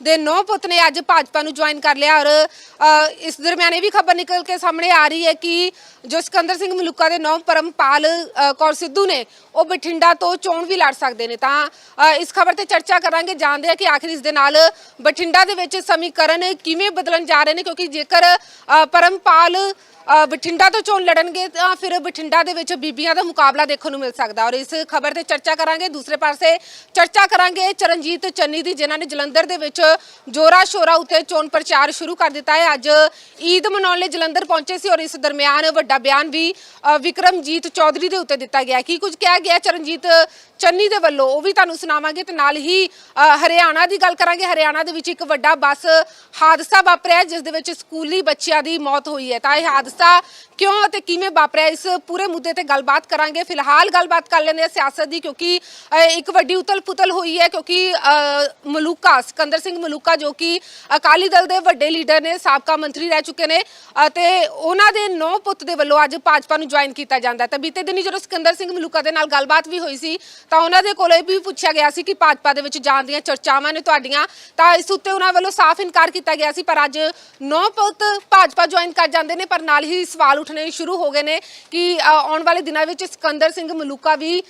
ਦੇ ਨੌ ਪੁੱਤ ਨੇ ਅੱਜ ਭਾਜਪਾ ਨੂੰ ਜੁਆਇਨ ਕਰ ਲਿਆ ਔਰ ਅ, ਇਸ ਦਰਮਿਆਨ ਇਹ ਵੀ ਖਬਰ ਨਿਕਲ ਕੇ ਸਾਹਮਣੇ ਆ ਰਹੀ ਹੈ ਕਿ ਜੋ ਸਿਕੰਦਰ ਸਿੰਘ ਮਲੂਕਾ ਦੇ ਨੌ ਪਰਮਪਾਲ ਅ, ਕੌਰ ਸਿੱਧੂ ਨੇ ਉਹ ਬਠਿੰਡਾ ਤੋਂ ਚੋਣ ਵੀ ਲੜ ਸਕਦੇ ਨੇ। ਤਾਂ ਅ, ਇਸ ਖਬਰ ਤੇ ਚਰਚਾ ਕਰਾਂਗੇ ਜਾਣਦੇ ਆ ਕਿ ਆਖਿਰ ਇਸ ਦੇ ਨਾਲ ਬਠਿੰਡਾ ਦੇ ਵਿੱਚ ਸਮੀਕਰਨ ਕਿਵੇਂ ਬਦਲਣ ਜਾ ਰਹੇ ਨੇ ਕਿਉਂਕਿ ਜੇਕਰ ਅ, ਪਰਮਪਾਲ ਅ, ਬਠਿੰਡਾ ਤੋਂ ਚੋਣ ਲੜਨਗੇ ਤਾਂ ਫਿਰ ਬਠਿੰਡਾ ਦੇ ਵਿੱਚ ਬੀਬੀਆਂ ਦਾ ਮੁਕਾਬਲਾ ਦੇਖਣ ਨੂੰ ਮਿਲ ਸਕਦਾ। ਔਰ ਇਸ ਖਬਰ ਤੇ ਚਰਚਾ ਕਰਾਂਗੇ ਦੂਸਰੇ ਪਾਸੇ ਚਰਚਾ ਕਰਾਂਗੇ ਚਰਨਜੀਤ ਚੰਨੀ ਦੀ ਜਿਨ੍ਹਾਂ ਨੇ ਜਲੰਧਰ ਦੇ ਵਿੱਚ ਜੋਰਾ ਸ਼ੋਰਾ ਉੱਤੇ ਚੋਣ ਪ੍ਰਚਾਰ ਸ਼ੁਰੂ ਕਰ ਦਿੱਤਾ ਹੈ। ਅੱਜ ਈਦ ਮਨਾਉਣ ਲਈ ਜਲੰਧਰ ਪਹੁੰਚੇ ਸੀ ਔਰ ਇਸ ਦਰਮਿਆਨ ਵੱਡਾ ਬਿਆਨ ਵੀ ਵਿਕਰਮਜੀਤ ਚੌਧਰੀ ਦੇ ਉੱਤੇ ਦਿੱਤਾ ਗਿਆ ਕੀ ਕੁਝ ਕਿਹਾ ਗਿਆ ਚਰਨਜੀਤ ਚੰਨੀ ਦੇ ਵੱਲੋਂ? ਉਹ ਵੀ ਤੁਹਾਨੂੰ ਸੁਣਾਵਾਂਗੇ ਤੇ ਨਾਲ ਹੀ ਅ, ਹਰਿਆਣਾ ਦੀ ਗੱਲ ਕਰਾਂਗੇ। ਹਰਿਆਣਾ ਦੇ ਵਿੱਚ ਇੱਕ ਵੱਡਾ ਬੱਸ ਹਾਦਸਾ ਵਾਪਰਿਆ ਜਿਸ ਦੇ ਵਿੱਚ ਸਕੂਲੀ ਬੱਚਿਆਂ ਦੀ ਮੌਤ ਹੋਈ ਹੈ। ਤਾਂ ਇਹ ਹਾਦਸਾ ਕਿਉਂ ਅਤੇ ਕਿਵੇਂ ਵਾਪਰਿਆ? ਇਸ ਪੂਰੇ ਮੁੱਦੇ ਤੇ ਗੱਲਬਾਤ ਕਰਾਂਗੇ। ਫਿਲਹਾਲ ਗੱਲਬਾਤ ਕਰ ਲੈਂਦੇ ਹਾਂ ਸਿਆਸਤ ਦੀ, ਕਿਉਂਕਿ ਇੱਕ ਵੱਡੀ ਉਤਲ-ਪੁਤਲ ਹੋਈ ਹੈ, ਕਿਉਂਕਿ ਮਲੂਕਾ, ਸਿਕੰਦਰ ਸਿੰਘ ਮਲੂਕਾ, ਜੋ ਕਿ ਅਕਾਲੀ ਦਲ ਦੇ ਵੱਡੇ ਲੀਡਰ ਨੇ, ਸਾਬਕਾ ਮੰਤਰੀ ਰਹਿ ਚੁੱਕੇ ਨੇ, ਅਤੇ ਉਹਨਾਂ ਦੇ ਨੌ ਪੁੱਤ ਦੇ ਵੱਲੋਂ ਅੱਜ ਭਾਜਪਾ ਨੂੰ ਜੁਆਇਨ ਕੀਤਾ ਜਾਂਦਾ ਹੈ। ਤਾਂ ਬੀਤੇ ਦਿਨੀ ਜਦੋਂ ਸਿਕੰਦਰ ਸਿੰਘ ਮਲੂਕਾ ਦੇ ਨਾਲ ਗੱਲਬਾਤ ਵੀ ਹੋਈ ਸੀ, ਤਾਂ ਉਹਨਾਂ ਦੇ ਕੋਲੋਂ ਇਹ ਵੀ ਪੁੱਛਿਆ ਗਿਆ ਸੀ ਕਿ ਭਾਜਪਾ ਦੇ ਵਿੱਚ ਜਾਣ ਦੀਆਂ ਚਰਚਾਵਾਂ ਨੇ ਤੁਹਾਡੀਆਂ। ਤਾਂ ਇਸ ਉੱਤੇ ਉਹਨਾਂ ਵੱਲੋਂ ਸਾਫ਼ ਇਨਕਾਰ ਕੀਤਾ ਗਿਆ ਸੀ, ਪਰ ਅੱਜ ਨੌ ਪੁੱਤ ਭਾਜਪਾ ਜੁਆਇਨ ਕਰ ਜਾਂਦੇ ਨੇ, ਪਰ ਨਾਲ ਹੀ ਸਵਾਲ ਉੱਠਣੇ ਸ਼ੁਰੂ ਹੋ ਗਏ ਨੇ ਕਿ ਆਉਣ ਵਾਲੇ ਦਿਨਾਂ ਵਿੱਚ ਸਿਕੰਦਰ ਸਿੰਘ ਮਲੂਕਾ ਵੀ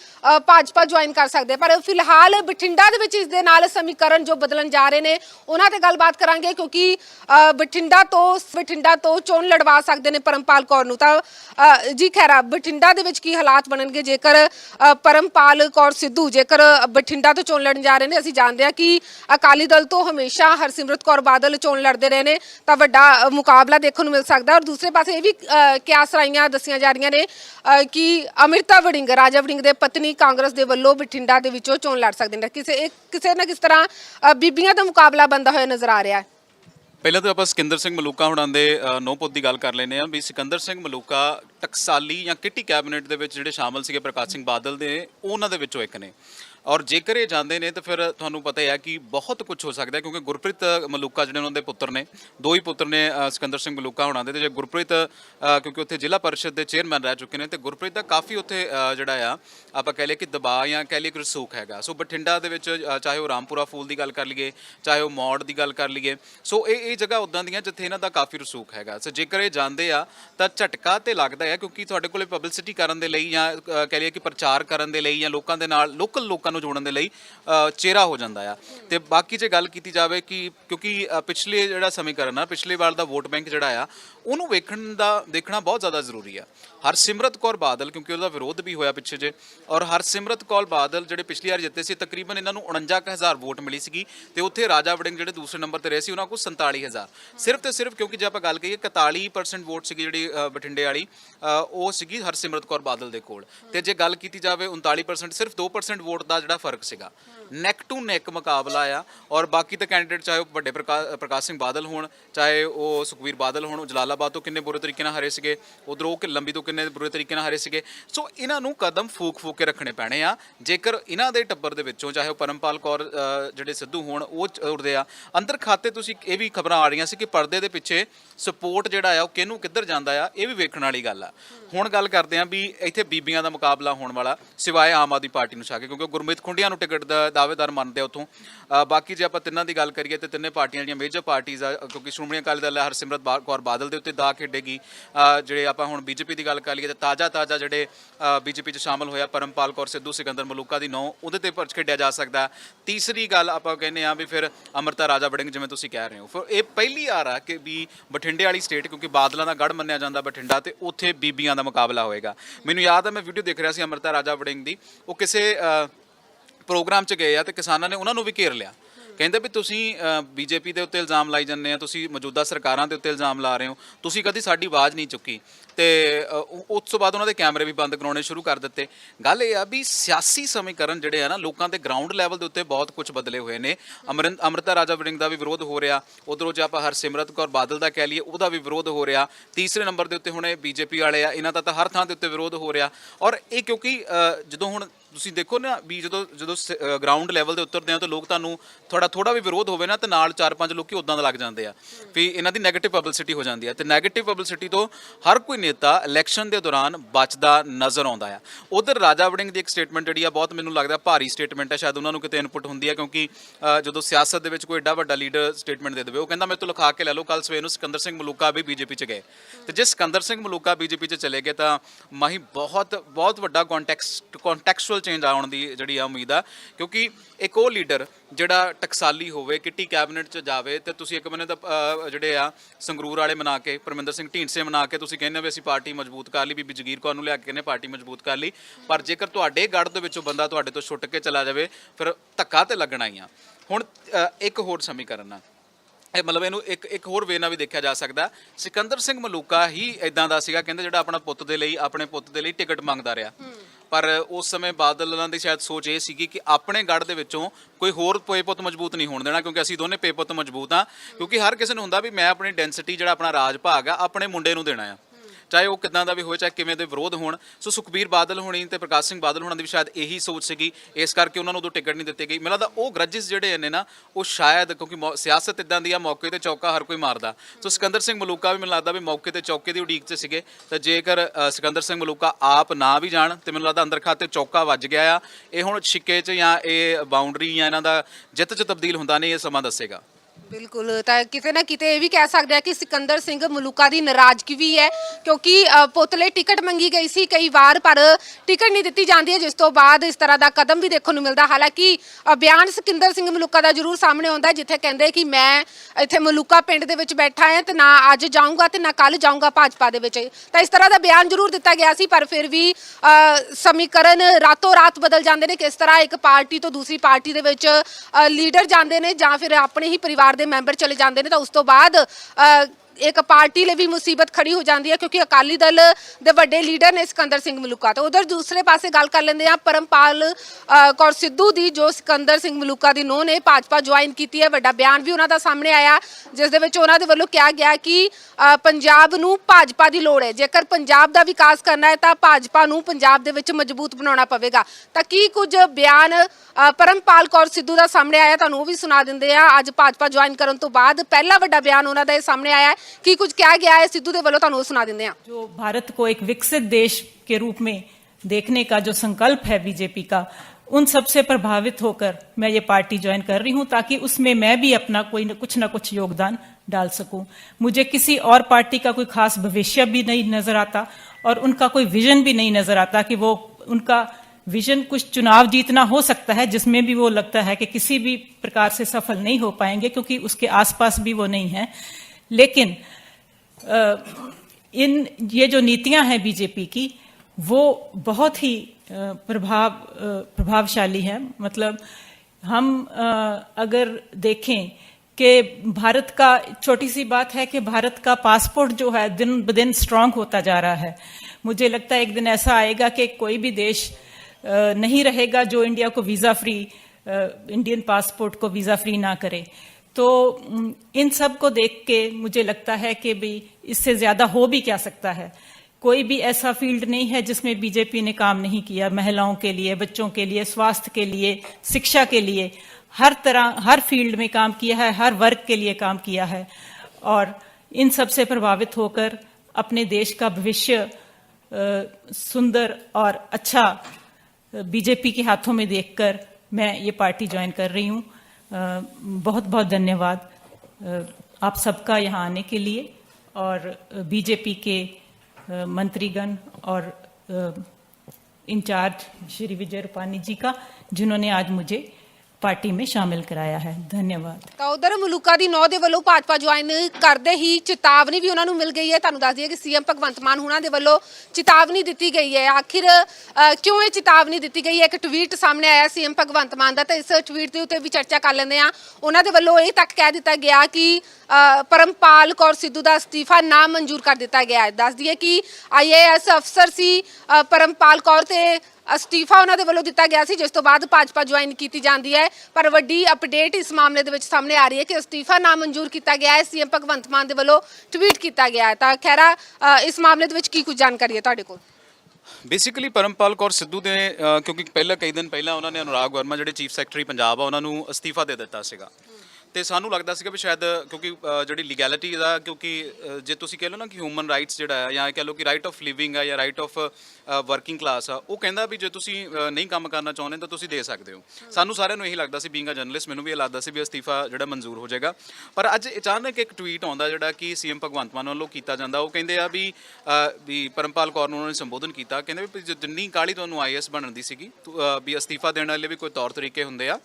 ਭਾਜਪਾ ਜੁਆਇਨ ਕਰ ਸਕਦੇ। ਪਰ ਫਿਲਹਾਲ ਬਠਿੰਡਾ ਦੇ ਵਿੱਚ ਇਸ ਦੇ ਨਾਲ ਸਮੀਕਰਨ ਜੋ ਬਦਲਣ ਜਾ ਰਹੇ ਨੇ, ਉਹਨਾਂ ਤੇ ਗੱਲਬਾਤ ਕਰਾਂਗੇ ਕਿਉਂਕਿ ਬਠਿੰਡਾ ਤੋਂ ਬਠਿੰਡਾ ਤੋਂ ਚੋਣ ਲੜਵਾ ਸਕਦੇ ਨੇ ਪਰਮਪਾਲ ਕੌਰ ਨੂੰ। ਤਾਂ ਜੀ ਖੈਰਾ, ਬਠਿੰਡਾ ਦੇ ਵਿੱਚ ਕੀ ਹਾਲਾਤ ਬਣਨਗੇ ਜੇਕਰ ਪਰਮਪਾਲ ਕੌਰ ਸਿੱਧੂ, ਜੇਕਰ ਬਠਿੰਡਾ ਤੋਂ ਚੋਣ ਲੜਨ ਜਾ ਰਹੇ ਨੇ, ਅਸੀਂ ਜਾਣਦੇ ਹਾਂ ਕਿ ਅਕਾਲੀ ਦਲ ਤੋਂ ਹਮੇਸ਼ਾ ਹਰਸਿਮਰਤ ਕੌਰ ਬਾਦਲ ਚੋਣ ਲੜਦੇ ਰਹੇ ਨੇ, ਤਾਂ ਵੱਡਾ ਮੁਕਾਬਲਾ ਦੇਖਣ ਨੂੰ ਮਿਲ ਸਕਦਾ। ਔਰ ਦੂਸਰੇ ਪਾਸੇ ਇਹ ਵੀ ਕਿਆਸ ਰਾਈਆਂ ਦੱਸੀਆਂ ਜਾ ਰਹੀਆਂ ਨੇ ਅ, ਕਿ ਅਮ੍ਰਿਤਾ ਵੜਿੰਗ ਰਾਜਾ ਵੜਿੰਗ ਦੇ ਪਤਨੀ ਕਾਂਗਰਸ ਦੇ ਵੱਲੋਂ ਬਠਿੰਡਾ ਦੇ ਵਿੱਚੋਂ ਚੋਣ ਲੜ ਸਕਦੇ ਨੇ। ਕਿਸੇ ਇਹ ਕਿਸੇ ਨਾ ਕਿਸ ਤਰ੍ਹਾਂ ਅ, ਬੀਬੀਆਂ ਦਾ ਮੁਕਾਬਲਾ ਬੰਦਾ ਹੋਇਆ ਨਜ਼ਰ ਆ ਰਿਹਾ ਹੈ। ਪਹਿਲਾਂ ਤਾਂ ਆਪਾਂ ਸਿਕੰਦਰ ਸਿੰਘ ਮਲੂਕਾ ਹੁਣਾਂ ਦੇ ਅ, ਪੁੱਤ ਦੀ ਗੱਲ ਕਰ ਲੈਨੇ ਆ ਵੀ ਸਿਕੰਦਰ ਸਿੰਘ ਮਲੂਕਾ ਟਕਸਾਲੀ ਜਾਂ ਕਿੱਟੀ ਕੈਬਨਿਟ ਦੇ ਵਿੱਚ ਜਿਹੜੇ ਸ਼ਾਮਲ ਸੀਗੇ ਪ੍ਰਕਾਸ਼ ਸਿੰਘ ਬਾਦਲ ਦੇ ਉਹਨਾਂ ਦੇ ਵਿੱਚੋਂ ਇੱਕ ਨੇ। ਔਰ ਜੇਕਰ ਇਹ ਜਾਂਦੇ ਨੇ ਤਾਂ ਫਿਰ ਤੁਹਾਨੂੰ ਪਤਾ ਹੀ ਹੈ ਕਿ ਬਹੁਤ ਕੁਝ ਹੋ ਸਕਦਾ ਕਿਉਂਕਿ ਗੁਰਪ੍ਰੀਤ ਮਲੂਕਾ ਜਿਹੜੇ ਉਹਨਾਂ ਦੇ ਪੁੱਤਰ ਨੇ। ਦੋ ਹੀ ਪੁੱਤਰ ਨੇ ਸਿਕੰਦਰ ਸਿੰਘ ਮਲੂਕਾ ਹੋਣਾ ਦੇ। ਤੇ ਜੇ ਗੁਰਪ੍ਰੀਤ ਕਿਉਂਕਿ ਉੱਥੇ ਜ਼ਿਲ੍ਹਾ ਪਰਿਸ਼ਦ ਦੇ ਚੇਅਰਮੈਨ ਰਹਿ ਚੁੱਕੇ ਨੇ ਤੇ ਗੁਰਪ੍ਰੀਤ ਦਾ ਕਾਫੀ ਉੱਥੇ ਜਿਹੜਾ ਆ ਆਪਾਂ ਕਹਿ ਲਈਏ ਕਿ ਦਬਾਅ ਜਾਂ ਕਹਿ ਲਈਏ ਕਿ ਰਸੂਖ ਹੈਗਾ। ਸੋ ਬਠਿੰਡਾ ਦੇ ਵਿੱਚ ਚਾਹੇ ਉਹ ਰਾਮਪੁਰਾ ਫੂਲ ਦੀ ਗੱਲ ਕਰ ਲਈਏ ਚਾਹੇ ਉਹ ਮੌੜ ਦੀ ਗੱਲ ਕਰ ਲਈਏ ਸੋ ਇਹ ਇਹ ਜਗ੍ਹਾ ਉਦਾਂ ਦੀਆਂ ਜਿੱਥੇ ਇਹਨਾਂ ਦਾ ਕਾਫੀ ਰਸੂਖ ਹੈਗਾ। ਸੋ ਜੇਕਰ ਇਹ ਜਾਂਦੇ ਆ ਤਾਂ ਝਟਕਾ ਤੇ ਲੱਗਦਾ ਹੈ ਕਿਉਂਕਿ ਤੁਹਾਡੇ ਕੋਲੇ ਪਬਲਿਸਿਟੀ ਕਰਨ ਦੇ ਲਈ ਜਾਂ ਅ, ਕਹਿ ਲਈਏ ਕਿ ਪ੍ਰਚਾਰ ਕਰਨ ਦੇ ਲਈ ਜਾਂ ਲੋਕਾਂ ਦੇ ਨਾਲ ਲੋਕਲ ਲੋਕਾਂ ਨੂੰ ਜੋੜਨ ਦੇ ਲਈ ਅ, ਚਿਹਰਾ ਹੋ ਜਾਂਦਾ ਆ। ਤੇ ਬਾਕੀ ਜੇ ਗੱਲ ਕੀਤੀ ਜਾਵੇ ਕਿ ਕਿਉਂਕਿ ਅ, ਪਿਛਲੇ ਜਿਹੜਾ ਸਮੀਕਰਨ ਆ ਪਿਛਲੇ ਵਾਰ ਦਾ ਵੋਟ ਬੈਂਕ ਜਿਹੜਾ ਆ ਉਹਨੂੰ ਵੇਖਣ ਦਾ, ਦੇਖਣਾ ਬਹੁਤ ਜ਼ਿਆਦਾ ਜ਼ਰੂਰੀ ਆ। ਹਰਸਿਮਰਤ ਕੌਰ ਬਾਦਲ, ਕਿਉਂਕਿ ਉਹਦਾ ਵਿਰੋਧ ਵੀ ਹੋਇਆ ਪਿੱਛੇ ਜੇ, ਔਰ ਹਰਸਿਮਰਤ ਕੌਰ ਬਾਦਲ ਜਿਹੜੇ ਪਿਛਲੀ ਵਾਰ ਜਿੱਤੇ ਸੀ, ਤਕਰੀਬਨ ਇਹਨਾਂ ਨੂੰ 49000 ਵੋਟ ਮਿਲੀ ਸੀਗੀ ਤੇ ਉੱਥੇ ਰਾਜਾ ਵੜਿੰਗ ਜਿਹੜੇ ਦੂਸਰੇ ਨੰਬਰ ਤੇ ਰਹੇ ਸੀ, ਉਹਨਾਂ ਕੋਲ 47000 ਸਿਰਫ ਤੇ ਸਿਰਫ ਕਿਉਂਕਿ ਜੇ ਆਪਾਂ ਗੱਲ ਕਰੀਏ 41% ਵੋਟ ਸੀਗੀ ਜਿਹੜੀ ਬਠਿੰਡੇ ਵਾਲੀ ਉਹ ਸੀਗੀ ਹਰਸਿਮਰਤ ਕੌਰ ਬਾਦਲ ਦੇ ਕੋਲ। ਤੇ ਜੇ ਗੱਲ ਕੀਤੀ ਜਾਵੇ 39% ਸਿਰਫ 2% ਵੋਟ ਦਾ ਜਿਹੜਾ ਫ਼ਰਕ ਸੀਗਾ। ਨੈਕ ਟੂ ਨੈਕ ਮੁਕਾਬਲਾ ਆ, ਔਰ ਬਾਕੀ ਤਾਂ ਕੈਂਡੀਡੇਟ ਚਾਹੇ ਉਹ ਵੱਡੇ ਪ੍ਰਕਾ- ਪ੍ਰਕਾਸ਼ ਸਿੰਘ ਬਾਦਲ ਹੋਣ, ਚਾਹੇ ਉਹ ਸੁਖਵੀਰ ਬਾਦਲ ਹੋਣ ਉਹ ਜਲਾਲਾਬਾਦ ਤੋਂ ਕਿੰਨੇ ਬੁਰੇ ਤਰੀਕੇ ਨਾਲ ਹਾਰੇ ਸੀਗੇ ਉਧਰੋਂ ਉਹ ਕਿ ਲੰਬੀ ਤੋਂ ਕਿੰਨੇ ਬੁਰੇ ਤਰੀਕੇ ਨਾਲ ਹਾਰੇ ਸੀਗੇ। ਸੋ ਇਹਨਾਂ ਨੂੰ ਕਦਮ ਫੂਕ ਫੂਕ ਕੇ ਰੱਖਣੇ ਪੈਣੇ ਆ। ਜੇਕਰ ਇਹਨਾਂ ਦੇ ਟੱਬਰ ਦੇ ਵਿੱਚੋਂ ਚਾਹੇ ਉਹ ਪਰਮਪਾਲ ਕੌਰ ਜਿਹੜੇ ਸਿੱਧੂ ਹੋਣ ਉਹ ਚ- ਉੜਦੇ ਆ। ਅੰਦਰ ਖਾਤੇ ਤੁਸੀਂ ਇਹ ਵੀ ਖਬਰਾਂ ਆ ਰਹੀਆਂ ਸੀ ਕਿ ਪਰਦੇ ਦੇ ਪਿੱਛੇ ਸਪੋਰਟ ਜਿਹੜਾ ਆ ਉਹ ਕਿਹਨੂੰ ਕਿੱਧਰ ਜਾਂਦਾ ਆ ਇਹ ਵੀ ਵੇਖਣ ਵਾਲੀ ਗੱਲ ਆ। ਹੁਣ ਗੱਲ ਕਰਦੇ ਆ ਵੀ ਇੱਥੇ ਬੀਬੀਆਂ ਦਾ ਮੁਕਾਬਲਾ ਹੋਣ ਵਾਲਾ ਸਿਵਾਏ ਆਮ ਆਦਮੀ ਪਾਰਟੀ ਨੂੰ ਛਾ ਕੇ ਕਿਉਂਕਿ ਗੁਰਮੀਤ ਖੁੰਡੀਆਂ ਨੂੰ ਟਿਕਟ ਦਾ ਦਾਅਵੇਦਾਰ ਮੰਨਦੇ ਆ ਉਥੋਂ। ਬਾਕੀ ਜੇ ਆਪਾਂ ਤਿੰਨਾਂ ਦੀ ਗੱਲ ਕਰੀਏ ਤੇ ਤਿੰਨੇ ਪਾਰਟੀਆਂ ਜਿਹੜੀਆਂ ਮੇਜਰ ਪਾਰਟੀਆਂ ਆ ਕਿਉਂਕਿ ਸ਼੍ਰੋਮਣੀ ਅਕਾਲੀ ਦਲ ਹੈ, ਹਰਸਿਮਰਤ ਬਾ- ਕੌਰ ਬਾਦਲ ਦੇ ਉੱਤੇ ਦਾ ਖੇਡੇਗੀ। ਅ, ਜਿਹੜੇ ਆਪਾਂ ਹੁਣ ਬੀਜੇਪੀ ਦੀ ਗੱਲ ਕਰ ਲਈਏ ਤਾਂ ਤਾਜ਼ਾ ਤਾਜ਼ਾ ਜਿਹੜੇ ਬੀਜੇਪੀ 'ਚ ਸ਼ਾਮਲ ਹੋਇਆ ਪਰਮਪਾਲ ਕੌਰ ਸਿੱਧੂ ਸਿਕੰਦਰ ਮਲੂਕਾ ਦੀ ਨੌ। ਉਹਦੇ ਤੇ ਪਰਚ ਖੇਡਿਆ ਜਾ ਸਕਦਾ। ਤੀਸਰੀ ਗੱਲ ਆਪਾਂ ਕਹਿੰਦੇ ਆ ਵੀ ਫਿਰ ਅਮਰਤਾ ਰਾਜਾ ਵੜਿੰਗ ਜਿਵੇਂ ਤੁਸੀਂ ਕਹਿ ਰਹੇ ਹੋ। ਫਿਰ ਇਹ ਪਹਿਲੀ ਵਾਰ ਆ ਕਿ ਵੀ ਬਠਿੰਡੇ ਵਾਲੀ ਸਟੇਟ ਕਿਉਂਕਿ ਬਾਦਲਾਂ ਦਾ ਗੜ ਮੰਨਿਆ ਜਾਂਦਾ ਬਠਿੰਡਾ ਤੇ ਉੱਥੇ ਬੀਬੀਆਂ ਦਾ ਮੁਕਾਬਲਾ ਹੋਏਗਾ। ਮੈਨੂੰ ਯਾਦ ਹੈ ਮੈਂ ਵੀਡੀਓ ਦੇਖ ਰਿਹਾ ਸੀ ਅਮਰਤਾ ਰਾਜਾ ਵੜਿੰਗ ਦੀ। ਉਹ ਕਿਸੇ ਪ੍ਰੋਗਰਾਮ 'ਚ ਗਏ ਆ ਤੇ ਕਿਸਾਨਾਂ ਨੇ ਉਹਨਾਂ ਨੂੰ ਵੀ ਘੇਰ ਲਿਆ। ਕਹਿੰਦੇ ਵੀ ਤੁਸੀਂ ਬੀਜੇਪੀ ਦੇ ਉੱਤੇ ਇਲਜ਼ਾਮ ਲਾਈ ਜਾਂਦੇ ਆ, ਤੁਸੀਂ ਮੌਜੂਦਾ ਸਰਕਾਰਾਂ ਦੇ ਉੱਤੇ ਇਲਜ਼ਾਮ ਲਾ ਰਹੇ ਹੋ, ਤੁਸੀਂ ਕਦੀ ਸਾਡੀ ਆਵਾਜ਼ ਨਹੀਂ ਚੁੱਕੀ। ਤੇ ਉਸ ਤੋਂ ਬਾਅਦ ਉਹਨਾਂ ਦੇ ਕੈਮਰੇ ਵੀ ਬੰਦ ਕਰਾਉਣੇ ਸ਼ੁਰੂ ਕਰ ਦਿੱਤੇ। ਗੱਲ ਇਹ ਆ ਵੀ ਸਿਆਸੀ ਸਮੀਕਰਨ ਜਿਹੜੇ ਆ ਨਾ, ਲੋਕਾਂ ਦੇ ਗਰਾਊਂਡ ਲੈਵਲ ਦੇ ਉੱਤੇ ਬਹੁਤ ਕੁਝ ਬਦਲੇ ਹੋਏ ਨੇ। ਅਮਰਿੰ, ਅਮਰਤਾ ਰਾਜਾ ਵੜਿੰਗ ਦਾ ਵੀ ਵਿਰੋਧ ਹੋ ਰਿਹਾ। ਉਧਰੋਂ ਜੇ ਆਪਾਂ ਹਰਸਿਮਰਤ ਕੌਰ ਬਾਦਲ ਦਾ ਕਹਿ ਲਈਏ, ਉਹਦਾ ਵੀ ਵਿਰੋਧ ਹੋ ਰਿਹਾ। ਤੀਸਰੇ ਨੰਬਰ ਦੇ ਉੱਤੇ ਹੁਣ ਇਹ ਬੀਜੇਪੀ ਵਾਲੇ ਆ, ਇਹਨਾਂ ਦਾ ਤਾਂ ਹਰ ਥਾਂ ਦੇ ਉੱਤੇ ਵਿਰੋਧ ਹੋ ਰਿਹਾ। ਔਰ ਇਹ ਕਿਉਂਕਿ ਜਦੋਂ ਹੁਣ ਤੁਸੀਂ ਦੇਖੋ ਨਾ ਵੀ ਜਦੋਂ ਜਦੋਂ ਗਰਾਊਂਡ ਲੈਵਲ ਦੇ ਉਤਰਦੇ ਆ ਤਾਂ ਲੋਕ ਤੁਹਾਨੂੰ ਤੁਹਾਡਾ ਥੋੜਾ ਵੀ ਵਿਰੋਧ ਹੋਵੇ ਨਾ ਤੇ ਨਾਲ ਚਾਰ ਪੰਜ ਲੋਕੀ ਉਦਾਂ ਦਾ ਲੱਗ ਜਾਂਦੇ ਆ ਵੀ ਇਹਨਾਂ ਦੀ 네ਗੇਟਿਵ ਪਬਲਿਸਿਟੀ ਹੋ ਜਾਂਦੀ ਹੈ ਤੇ 네ਗੇਟਿਵ ਪਬਲਿਸਿਟੀ ਤੋਂ ਹਰ ਕੋਈ ਨੇਤਾ ਇਲੈਕਸ਼ਨ ਦੇ ਦੌਰਾਨ ਬਚਦਾ ਨਜ਼ਰ ਆਉਂਦਾ ਆ। ਉਧਰ ਰਾਜਾ ਵੜਿੰਗ ਦੀ ਇੱਕ ਸਟੇਟਮੈਂਟ ਜਿਹੜੀ ਆ ਬਹੁਤ ਮੈਨੂੰ ਲੱਗਦਾ ਭਾਰੀ ਸਟੇਟਮੈਂਟ ਹੈ ਸ਼ਾਇਦ ਉਹਨਾਂ ਨੂੰ ਕਿਤੇ ਇਨਪੁਟ ਹੁੰਦੀ ਹੈ ਕਿਉਂਕਿ ਜਦੋਂ ਸਿਆਸਤ ਦੇ ਵਿੱਚ ਕੋਈ ਏਡਾ ਵੱਡਾ ਲੀਡਰ ਸਟੇਟਮੈਂਟ ਦੇ ਦੇਵੇ, ਉਹ ਕਹਿੰਦਾ ਮੇਰੇ ਤੋਂ ਲਿਖਾ ਕੇ ਲੈ ਲਓ ਕੱਲ ਸਵੇਰ ਨੂੰ ਸਿਕੰਦਰ ਸਿੰਘ ਮਲੂਕਾ ਵੀ ਬੀਜੇਪੀ ਚ ਗਏ। ਤੇ ਜੇ ਸਿਕੰਦਰ ਸਿੰਘ ਮਲੂਕਾ ਬੀਜੇਪੀ ਚ ਚਲੇ ਗਏ ਤਾਂ ਮਾਹੀ ਬਹੁਤ ਬਹੁਤ ਵੱਡਾ ਕੰਟੈਕਸਟ ਕੰਟੈਕਸਚੁਅਲ ਚੇਂਜ ਆਉਣ ਦੀ ਜਿਹੜੀ ਆ ਉਮੀਦ ਆ। ਕਿਉਂਕਿ ਇੱਕ ਉਹ ਲੀਡਰ ਜਿਹੜਾ ਟਕਸਾਲੀ ਹੋਵੇ, ਕਿੱਟੀ ਕੈਬਨਿਟ ਚ ਜਾਵੇ ਤੇ ਤੁਸੀਂ ਇੱਕ ਬੰਨੇ ਤਾਂ ਜਿਹੜੇ ਆ ਸੰਗਰੂਰ ਵਾਲੇ ਮਨਾ ਕੇ, ਪਰਮਿੰਦਰ ਸਿੰਘ ਢੀਂਡਸੇ ਮਨਾ ਕੇ ਤੁਸੀਂ ਕਹਿੰਦੇ ਵੀ ਅਸੀਂ ਪਾਰਟੀ ਮਜ਼ਬੂਤ ਕਰ ਲਈ, ਬੀਬੀ ਜਗੀਰ ਕੌਰ ਨੂੰ ਲਿਆ ਕੇ ਕਹਿੰਦੇ ਪਾਰਟੀ ਮਜ਼ਬੂਤ ਕਰ ਲਈ। ਪਰ ਜੇਕਰ ਤੁਹਾਡੇ ਗੜ ਦੇ ਵਿੱਚੋਂ ਬੰਦਾ ਤੁਹਾਡੇ ਤੋਂ ਛੁੱਟ ਕੇ ਚਲਾ ਜਾਵੇ, ਫਿਰ ਧੱਕਾ ਤੇ ਲੱਗਣਾ ਹੀ ਆ। ਹੁਣ ਇੱਕ ਹੋਰ ਸਮੀਕਰਨ ਆ। ਇਹ ਮਤਲਬ ਇਹਨੂੰ ਇੱਕ ਇੱਕ ਹੋਰ ਵੇ ਨਾਲ ਵੀ ਦੇਖਿਆ ਜਾ ਸਕਦਾ। ਸਿਕੰਦਰ ਸਿੰਘ ਮਲੂਕਾ ਹੀ ਇਦਾਂ ਦਾ ਸੀਗਾ, ਕਹਿੰਦੇ ਜਿਹੜਾ ਆਪਣਾ ਪੁੱਤ ਦੇ ਲਈ, ਆਪਣੇ ਪੁੱਤ ਦੇ ਲਈ ਟਿਕਟ ਮੰਗਦਾ ਰਿਹਾ। ਪਰ ਉਸ ਸਮੇਂ ਬਾਦਲਾਂ ਦੀ ਸ਼ਾਇਦ ਸੋਚ ਇਹ ਸੀਗੀ ਕਿ ਆਪਣੇ ਗੜ ਦੇ ਵਿੱਚੋਂ ਕੋਈ ਹੋਰ ਪੇ ਮਜ਼ਬੂਤ ਨਹੀਂ ਹੋਣ ਦੇਣਾ, ਕਿਉਂਕਿ ਅਸੀਂ ਦੋਨੇ ਪੇ ਮਜ਼ਬੂਤ ਆ ਕਿਉਂਕਿ ਹਰ ਕਿਸੇ ਨੂੰ ਹੁੰਦਾ ਵੀ ਮੈਂ ਆਪਣੀ ਡੈਂਸਿਟੀ ਜਿਹੜਾ ਆਪਣਾ ਰਾਜ ਭਾਗ ਆ, ਆਪਣੇ ਮੁੰਡੇ ਨੂੰ ਦੇਣਾ ਆ। ਚਾਹੇ ਉਹ ਕਿਦਾਂ ਦਾ ਵੀ ਹੋਵੇ, ਚਾਹੇ ਕਿਵੇਂ ਦੇ ਵਿਰੋਧ ਹੋਣ। ਸੋ ਸੁਖਬੀਰ ਬਾਦਲ ਹੋਣੀ ਤੇ ਪ੍ਰਕਾਸ਼ ਸਿੰਘ ਬਾਦਲ ਹੋਣਾ ਦੀ ਵੀ ਸ਼ਾਇਦ ਇਹੀ ਸੋਚ ਸੀਗੀ। ਇਸ ਕਰਕੇ ਉਹਨਾਂ ਨੂੰ ਉਦੋਂ ਟਿਕਟ ਨਹੀਂ ਦਿੱਤੀ ਗਈ। ਮੈਨੂੰ ਲੱਗਦਾ ਉਹ ਗ੍ਰਜਸ ਜਿਹੜੇ ਨੇ ਨਾ, ਉਹ ਸ਼ਾਇਦ ਕਿਉਂਕਿ ਮੌ- ਸਿਆਸਤ ਇਦਾਂ ਦੀ ਆ, ਮੌਕੇ ਤੇ ਚੌਕਾ ਹਰ ਕੋਈ ਮਾਰਦਾ। ਸੋ ਸਿਕੰਦਰ ਸਿੰਘ ਮਲੂਕਾ ਵੀ ਮੈਨੂੰ ਲੱਗਦਾ ਵੀ ਮੌਕੇ ਤੇ ਚੌਕੇ ਦੀ ਉਡੀਕ 'ਚ ਸੀਗੇ। ਤਾਂ ਜੇਕਰ ਸਿਕੰਦਰ ਸਿੰਘ ਮਲੂਕਾ ਆਪ ਨਾ ਵੀ ਜਾਣ, ਤੇ ਮੈਨੂੰ ਲੱਗਦਾ ਅੰਦਰ ਖਾਤੇ ਚੌਕਾ ਵੱਜ ਗਿਆ ਆ। ਇਹ ਹੁਣ ਛਿੱਕੇ 'ਚ ਜਾਂ ਇਹ ਬਾਉਂਡਰੀ ਜਾਂ ਇਹਨਾਂ ਦਾ ਜਿੱਤ 'ਚ ਤਬਦੀਲ ਹੁੰਦਾ ਨਹੀਂ, ਇਹ ਸਮਾਂ ਦੱਸੇਗਾ। ਬਿਲਕੁਲ ਤਾਂ ਕਿਤੇ ਨਾ ਕਿਤੇ ਇਹ ਵੀ ਕਹਿ ਸਕਦੇ ਆ ਕਿ ਸਿਕੰਦਰ ਸਿੰਘ ਮਲੂਕਾ ਦੀ ਨਾਰਾਜ਼ਗੀ ਵੀ ਹੈ ਕਿਉਂਕਿ ਅ, ਪੁੱਤ ਟਿਕਟ ਮੰਗੀ ਗਈ ਸੀ ਕਈ ਵਾਰ ਪਰ ਟਿਕਟ ਨਹੀਂ ਦਿੱਤੀ ਜਾਂਦੀ ਹੈ ਜਿਸ ਤੋਂ ਬਾਅਦ ਇਸ ਤਰ੍ਹਾਂ ਦਾ ਕਦਮ ਵੀ ਦੇਖਣ ਨੂੰ ਮਿਲਦਾ। ਹਾਲਾਂਕਿ ਅ, ਬਿਆਨ ਸਿਕੰਦਰ ਸਿੰਘ ਮਲੂਕਾ ਦਾ ਜ਼ਰੂਰ ਸਾਹਮਣੇ ਆਉਂਦਾ ਹੈ, ਜਿੱਥੇ ਕਹਿੰਦੇ ਕਿ ਮੈਂ ਇੱਥੇ ਮਲੂਕਾ ਪਿੰਡ ਦੇ ਵਿੱਚ ਬੈਠਾ ਹਾਂ ਤੇ ਨਾ ਅੱਜ ਜਾਊਂਗਾ ਤੇ ਨਾ ਕੱਲ ਜਾਊਂਗਾ ਭਾਜਪਾ ਦੇ ਵਿੱਚ। ਤਾਂ ਇਸ ਤਰ੍ਹਾਂ ਦਾ ਬਿਆਨ ਜ਼ਰੂਰ ਦਿੱਤਾ ਗਿਆ ਸੀ ਪਰ ਫਿਰ ਵੀ ਅ, ਸਮੀਕਰਨ ਰਾਤੋਂ ਰਾਤ ਬਦਲ ਜਾਂਦੇ ਨੇ ਕਿਸ ਤਰ੍ਹਾਂ ਇੱਕ ਪਾਰਟੀ ਤੋਂ ਦੂਸਰੀ ਪਾਰਟੀ ਦੇ ਵਿੱਚ ਅ, ਲੀਡਰ ਜਾਂਦੇ ਨੇ ਜਾਂ ਫਿਰ ਆਪਣੇ ਹੀ ਪਰਿਵਾਰ ਦੇ ਮੈਂਬਰ ਚਲੇ ਜਾਂਦੇ ਨੇ ਤਾਂ ਉਸ ਤੋਂ ਬਾਅਦ ਅ, ਇੱਕ ਪਾਰਟੀ ਲਈ ਵੀ ਮੁਸੀਬਤ ਖੜੀ ਹੋ ਜਾਂਦੀ ਹੈ ਕਿਉਂਕਿ ਅਕਾਲੀ ਦਲ ਦੇ ਵੱਡੇ ਲੀਡਰ ਨੇ ਸਿਕੰਦਰ ਸਿੰਘ ਮਲੂਕਾ ਤੇ। ਉਧਰ ਦੂਸਰੇ ਪਾਸੇ ਗੱਲ ਕਰ ਲੈਂਦੇ ਆ ਪਰਮਪਾਲ ਕੌਰ ਸਿੱਧੂ ਦੀ ਜੋ ਸਿਕੰਦਰ ਸਿੰਘ ਮਲੂਕਾ ਦੀ ਨੋਹ ਨੇ ਭਾਜਪਾ ਜੁਆਇਨ ਕੀਤੀ ਹੈ। ਵੱਡਾ ਬਿਆਨ ਵੀ ਉਹਨਾਂ ਦਾ ਸਾਹਮਣੇ ਆਇਆ, ਜਿਸ ਦੇ ਵਿੱਚ ਉਹਨਾਂ ਦੇ ਵੱਲੋਂ ਕਿਹਾ ਗਿਆ ਕਿ ਪੰਜਾਬ ਨੂੰ ਭਾਜਪਾ ਦੀ ਲੋੜ ਹੈ। ਜੇਕਰ ਪੰਜਾਬ ਦਾ ਵਿਕਾਸ ਕਰਨਾ ਹੈ ਤਾਂ ਭਾਜਪਾ ਨੂੰ ਪੰਜਾਬ ਦੇ ਵਿੱਚ ਮਜ਼ਬੂਤ ਬਣਾਉਣਾ ਪਵੇਗਾ। ਤਾਂ ਕੀ ਕੁਝ ਬਿਆਨ ਪਰਮਪਾਲ, ਕੌਰ ਸਿੱਧੂ ਦਾ ਸਾਹਮਣੇ ਆਇਆ, ਤੁਹਾਨੂੰ ਉਹ ਵੀ ਸੁਣਾ ਦਿੰਦੇ ਆ ਅੱਜ ਭਾਜਪਾ ਜੁਆਇਨ ਕਰਨ ਤੋਂ ਬਾਅਦ ਪਹਿਲਾ ਵੱਡਾ ਬਿਆਨ ਉਹਨਾਂ ਦਾ ਇਹ ਸਾਹਮਣੇ ਆਇਆ ਹੈ। ਕੀ ਕੁਝ ਕਿਹਾ ਗਿਆ ਹੈ ਸਿੱਧੂ ਦੇ ਵੱਲੋਂ ਤੁਹਾਨੂੰ ਉਹ ਸੁਣਾ ਦਿੰਦੇ ਆ जो भारत को एक विकसित देश के रूप में देखने का जो संकल्प है बीजेपी का उन सबसे प्रभावित होकर मैं ये पार्टी ज्वाइन कर रही हूं ताकि उसमें मैं भी अपना कोई न कुछ न कुछ योगदान डाल सकूं मुझे किसी और पार्टी का कोई खास भविष्य भी नहीं नजर आता और उनका कोई विजन भी नहीं नजर आता कि वो उनका विजन कुछ चुनाव जीतना हो सकता है जिसमें भी वो लगता है कि किसी भी प्रकार से सफल नहीं हो पाएंगे क्योंकि उसके आसपास भी वो नहीं है लेकिन इन, ये जो नीतियाँ हैं बीजेपी की, वो बहुत ही प्रभाव प्रभावशाली है। मतलब हम अगर देखें कि भारत का, छोटी सी बात है कि भारत का पासपोर्ट जो है, दिन ब दिन स्ट्रांग होता जा रहा है। मुझे लगता है एक दिन ऐसा आएगा कि कोई भी देश नहीं रहेगा जो इंडिया को वीज़ा फ्री इंडियन पासपोर्ट को वीज़ा फ्री ना करे। तो इन सबको देख के मुझे लगता है कि भी इससे ज़्यादा हो भी क्या सकता है। कोई भी ऐसा फ़ील्ड नहीं है जिसमें बीजेपी ने काम नहीं किया, महिलाओं के लिए, बच्चों के लिए, स्वास्थ्य के लिए, शिक्षा के लिए। हर तरह, हर फ़ील्ड में काम किया है, हर वर्ग के लिए काम किया है। और इन सबसे प्रभावित होकर अपने देश का भविष्य सुंदर और अच्छा बीजेपी के हाथों में देखकर मैं ये पार्टी ज्वाइन कर रही हूँ। बहुत बहुत धन्यवाद आप सबका यहाँ आने के लिए और बीजेपी के मंत्रीगण और इंचार्ज श्री विजय रूपानी जी का, जिन्होंने आज मुझे पार्टी में शामिल कराया है धन्यवाद ਤਾਂ ਉਧਰ ਮਲੂਕਾ ਦੀ ਨੌ ਦੇ ਵੱਲੋਂ ਭਾਜਪਾ ਜੁਆਇਨ ਕਰਦੇ ਹੀ ਚੇਤਾਵਨੀ ਵੀ ਉਹਨਾਂ ਨੂੰ ਮਿਲ ਗਈ ਹੈ ਤੁਹਾਨੂੰ ਦੱਸ ਦਈਏ ਕਿ ਸੀਐਮ ਭਗਵੰਤ ਮਾਨ ਹੁਣਾਂ ਦੇ ਵੱਲੋਂ ਚੇਤਾਵਨੀ ਦਿੱਤੀ ਗਈ ਹੈ ਆਖਿਰ ਅ, ਕਿਉਂ ਇਹ ਚੇਤਾਵਨੀ ਦਿੱਤੀ ਗਈ ਹੈ ਇੱਕ ਟਵੀਟ ਸਾਹਮਣੇ ਆਇਆ ਸੀਐਮ ਭਗਵੰਤ ਮਾਨ ਦਾ ਤਾਂ ਇਸ ਟਵੀਟ ਦੇ ਉੱਤੇ ਵੀ ਚਰਚਾ ਕਰ ਲੈਂਦੇ ਆ ਉਹਨਾਂ ਦੇ ਵੱਲੋਂ ਇਹ ਤੱਕ ਕਹਿ ਦਿੱਤਾ ਗਿਆ ਕਿ ਅ, ਪਰਮਪਾਲ ਕੌਰ ਸਿੱਧੂ ਦਾ ਅਸਤੀਫਾ ਨਾ ਮਨਜ਼ੂਰ ਕਰ ਦਿੱਤਾ ਗਿਆ ਹੈ ਦੱਸ ਦਈਏ ਕਿ ਆਈਏਐਸ ਅਫਸਰ ਸੀ ਅ, ਪਰਮਪਾਲ ਕੌਰ ਤੇ ਅਸਤੀਫਾ ਉਹਨਾਂ ਦੇ ਵੱਲੋਂ ਦਿੱਤਾ ਗਿਆ ਸੀ, ਜਿਸ ਤੋਂ ਬਾਅਦ ਭਾਜਪਾ ਜੁਆਇਨ ਕੀਤੀ ਜਾਂਦੀ ਹੈ। ਪਰ ਵੱਡੀ ਅਪਡੇਟ ਇਸ ਮਾਮਲੇ ਦੇ ਵਿੱਚ ਸਾਹਮਣੇ ਆ ਰਹੀ ਹੈ ਕਿ ਅਸਤੀਫਾ ਨਾ ਮਨਜ਼ੂਰ ਕੀਤਾ ਗਿਆ ਹੈ। ਸੀਐਮ ਭਗਵੰਤ ਮਾਨ ਦੇ ਵੱਲੋਂ ਟਵੀਟ ਕੀਤਾ ਗਿਆ ਹੈ। ਤਾਂ ਖੈਰਾ ਇਸ ਮਾਮਲੇ ਦੇ ਵਿੱਚ ਕੀ ਕੁਝ ਜਾਣਕਾਰੀ ਹੈ ਤੁਹਾਡੇ ਕੋਲ? ਬੇਸਿਕਲੀ ਪਰਮਪਾਲ ਕੌਰ ਸਿੱਧੂ ਦੇ ਕਿਉਂਕਿ ਪਹਿਲਾਂ ਕਈ ਦਿਨ ਪਹਿਲਾਂ ਉਹਨਾਂ ਨੇ ਅਨੁਰਾਗ ਵਰਮਾ, ਜਿਹੜੇ ਚੀਫ ਸੈਕਟਰੀ ਪੰਜਾਬ ਆ, ਉਹਨਾਂ ਨੂੰ ਅਸਤੀਫਾ ਦੇ ਦਿੱਤਾ ਸੀਗਾ। ਤੇ ਸਾਨੂੰ ਲੱਗਦਾ ਸੀਗਾ ਵੀ ਸ਼ਾਇਦ ਕਿਉਂਕਿ ਜਿਹੜੀ ਲੀਗੈਲਿਟੀ ਦਾ ਕਿਉਂਕਿ ਜੇ ਤੁਸੀਂ ਕਹਿ ਲਓ ਨਾ ਕਿ ਹਿਊਮਨ ਰਾਈਟਸ ਜਿਹੜਾ ਆ ਜਾਂ ਕਹਿ ਲਓ ਕਿ ਰਾਈਟ ਆਫ ਲਿਵਿੰਗ ਆ ਜਾਂ ਰਾਈਟ ਆਫ ਵਰਕਿੰਗ ਕਲਾਸ ਆ ਉਹ ਕਹਿੰਦਾ ਵੀ ਜੇ ਤੁਸੀਂ ਨਹੀਂ ਕੰਮ ਕਰਨਾ ਚਾਹੁੰਦੇ ਤਾਂ ਤੁਸੀਂ ਦੇ ਸਕਦੇ ਹੋ। ਸਾਨੂੰ ਸਾਰਿਆਂ ਨੂੰ ਇਹੀ ਲੱਗਦਾ ਸੀ ਬੀਇੰਗ ਅ ਜਰਨਲਿਸਟ ਮੈਨੂੰ ਵੀ ਇਹ ਲੱਗਦਾ ਸੀ ਵੀ ਅਸਤੀਫਾ ਜਿਹੜਾ ਮਨਜ਼ੂਰ ਹੋ ਜਾਏਗਾ। ਪਰ ਅੱਜ ਅਚਾਨਕ ਇੱਕ ਟਵੀਟ ਆਉਂਦਾ ਜਿਹੜਾ ਕਿ ਸੀਐਮ ਭਗਵੰਤ ਮਾਨ ਵੱਲੋਂ ਕੀਤਾ ਜਾਂਦਾ ਉਹ ਕਹਿੰਦੇ ਆ ਵੀ ਵੀ ਪਰਮਪਾਲ ਕੌਰ ਨੂੰ ਉਹਨਾਂ ਨੇ ਸੰਬੋਧਨ ਕੀਤਾ ਕਹਿੰਦੇ ਵੀ ਜਿੰਨੀ ਕਾਲੀ ਤੁਹਾਨੂੰ ਆਈਐਸ ਬਣਨ ਦੀ ਸੀਗੀ ਤੂੰ, ਵੀ ਅਸਤੀਫਾ ਦੇਣ ਵਾਲੇ ਵੀ ਕੋਈ ਤੌਰ ਤਰੀਕੇ ਹੁੰਦੇ ਆ।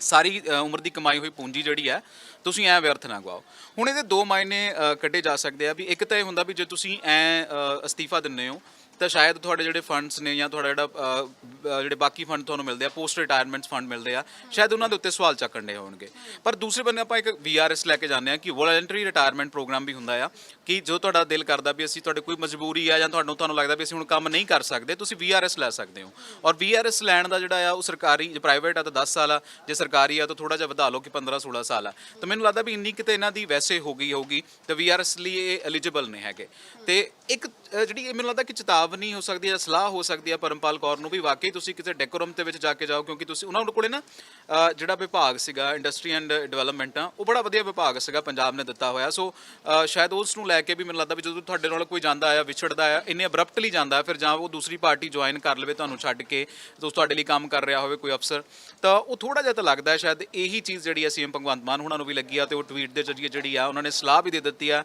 ਸਾਰੀ ਉਮਰ ਦੀ ਕਮਾਈ ਹੋਈ ਪੂੰਜੀ ਜਿਹੜੀ ਹੈ, ਤੁਸੀਂ ਐ ਵਿਅਰਥ ਨਾ ਗਵਾਓ ਹੁਣ ਇਹਦੇ ਦੋ ਮਾਇਨੇ ਕੱਢੇ ਜਾ ਸਕਦੇ ਆ ਵੀ ਇੱਕ ਤਾਂ ਇਹ ਹੁੰਦਾ ਵੀ ਜੇ ਤੁਸੀਂ ਐ ਅਸਤੀਫਾ ਦਿੰਦੇ ਹੋ ਤਾਂ ਸ਼ਾਇਦ ਤੁਹਾਡੇ ਜਿਹੜੇ ਫੰਡਸ ਨੇ ਜਾਂ ਤੁਹਾਡਾ ਜਿਹੜਾ ਅ, ਜਿਹੜੇ ਬਾਕੀ ਫੰਡ ਤੁਹਾਨੂੰ ਮਿਲਦੇ ਆ ਪੋਸਟ ਰਿਟਾਇਰਮੈਂਟਸ ਫੰਡ ਮਿਲਦੇ ਆ ਸ਼ਾਇਦ ਉਹਨਾਂ ਦੇ ਉੱਤੇ ਸਵਾਲ ਚੱਕਣ ਦੇ ਹੋਣਗੇ। ਪਰ ਦੂਸਰੇ ਬੰਨੇ ਆਪਾਂ ਇੱਕ ਵੀਆਰਐਸ ਲੈ ਕੇ ਜਾਂਦੇ ਆ ਕਿ ਵੋਲੰਟਰੀ ਰਿਟਾਇਰਮੈਂਟ ਪ੍ਰੋਗਰਾਮ ਵੀ ਹੁੰਦਾ ਆ ਕਿ ਜੋ ਤੁਹਾਡਾ ਦਿਲ ਕਰਦਾ ਵੀ ਅਸੀਂ ਤੁਹਾਡੇ ਕੋਈ ਮਜਬੂਰੀ ਆ ਜਾਂ ਤੁਹਾਨੂੰ ਤੁਹਾਨੂੰ ਲੱਗਦਾ ਵੀ ਅਸੀਂ ਹੁਣ ਕੰਮ ਨਹੀਂ ਕਰ ਸਕਦੇ ਤੁਸੀਂ ਵੀਆਰਐਸ ਲੈ ਸਕਦੇ ਹੋ। ਔਰ ਵੀਆਰਐਸ ਲੈਣ ਦਾ ਜਿਹੜਾ ਆ ਉਹ ਸਰਕਾਰੀ ਜੇ ਪ੍ਰਾਈਵੇਟ ਆ ਤਾਂ 10 ਸਾਲ ਆ ਜੇ ਸਰਕਾਰੀ ਆ ਤਾਂ ਥੋੜਾ ਜਿਹਾ ਵਧਾ ਲਓ ਕਿ 15 16 ਸਾਲ ਆ। ਤਾਂ ਮੈਨੂੰ ਲੱਗਦਾ ਵੀ ਇੰਨੀ ਕਿਤੇ ਇਹਨਾਂ ਦੀ ਵੈਸੇ ਹੋ ਗਈ ਹੋਊਗੀ ਤੇ ਵੀਆਰਐਸ ਲਈ ਇਹ ਐਲੀਜੀਬਲ ਨਹੀਂ ਹੈਗੇ। ਤੇ ਇੱਕ ਜਿਹੜੀ ਇਹ ਮੈਨੂੰ ਲੱਗਦਾ ਕਿ ਚੇਤਾਵਨੀ ਹੋ ਸਕਦੀ ਹੈ, ਸਲਾਹ ਹੋ ਸਕਦੀ ਹੈ ਪਰਮਪਾਲ ਕੌਰ ਨੂੰ ਵੀ ਵਾਕਈ ਤੁਸੀਂ ਕਿਸੇ ਡੈਕੋਰਮ ਦੇ ਵਿੱਚ ਜਾ ਕੇ ਜਾਓ ਕਿਉਂਕਿ ਤੁਸੀਂ ਉਹਨਾਂ ਕੋਲੇ ਨਾ ਜਿਹੜਾ ਵਿਭਾਗ ਸੀਗਾ ਇੰਡਸਟਰੀ ਐਂਡ ਡਿਵੈਲਪਮੈਂਟ ਆ, ਉਹ ਬੜਾ ਵਧੀਆ ਵਿਭਾਗ ਸੀਗਾ, ਪੰਜਾਬ ਨੇ ਦਿੱਤਾ ਹੋਇਆ। ਸੋ ਸ਼ਾਇਦ ਉਸ ਨੂੰ ਲੈ ਕੇ ਵੀ ਮੈਨੂੰ ਲੱਗਦਾ ਵੀ ਜਦੋਂ ਤੁਹਾਡੇ ਨਾਲ ਕੋਈ ਜਾਂਦਾ ਆ, ਵਿਛੜਦਾ ਆ, ਇੰਨੇ ਅਬਰਪਟਲੀ ਜਾਂਦਾ ਫਿਰ ਜਾਂ ਉਹ ਦੂਸਰੀ ਪਾਰਟੀ ਜੁਆਇਨ ਕਰ ਲਵੇ ਤੁਹਾਨੂੰ ਛੱਡ ਕੇ ਤੇ ਤੁਹਾਡੇ ਲਈ ਕੰਮ ਕਰ ਰਿਹਾ ਹੋਵੇ ਕੋਈ ਅਫਸਰ, ਤਾਂ ਉਹ ਥੋੜਾ ਜਿਹਾ ਤਾਂ ਲੱਗਦਾ ਸ਼ਾਇਦ ਇਹੀ ਚੀਜ਼ ਜਿਹੜੀ ਹੈ ਸੀਐਮ ਭਗਵੰਤ ਮਾਨ ਉਹਨਾਂ ਨੂੰ ਵੀ ਲੱਗੀ ਆ ਤੇ ਉਹ ਟਵੀਟ ਦੇ ਜ਼ਰੀਏ ਜਿਹੜੀ ਆ, ਉਹਨਾਂ ਨੇ ਸਲਾਹ ਵੀ ਦੇ ਦਿੱਤੀ ਆ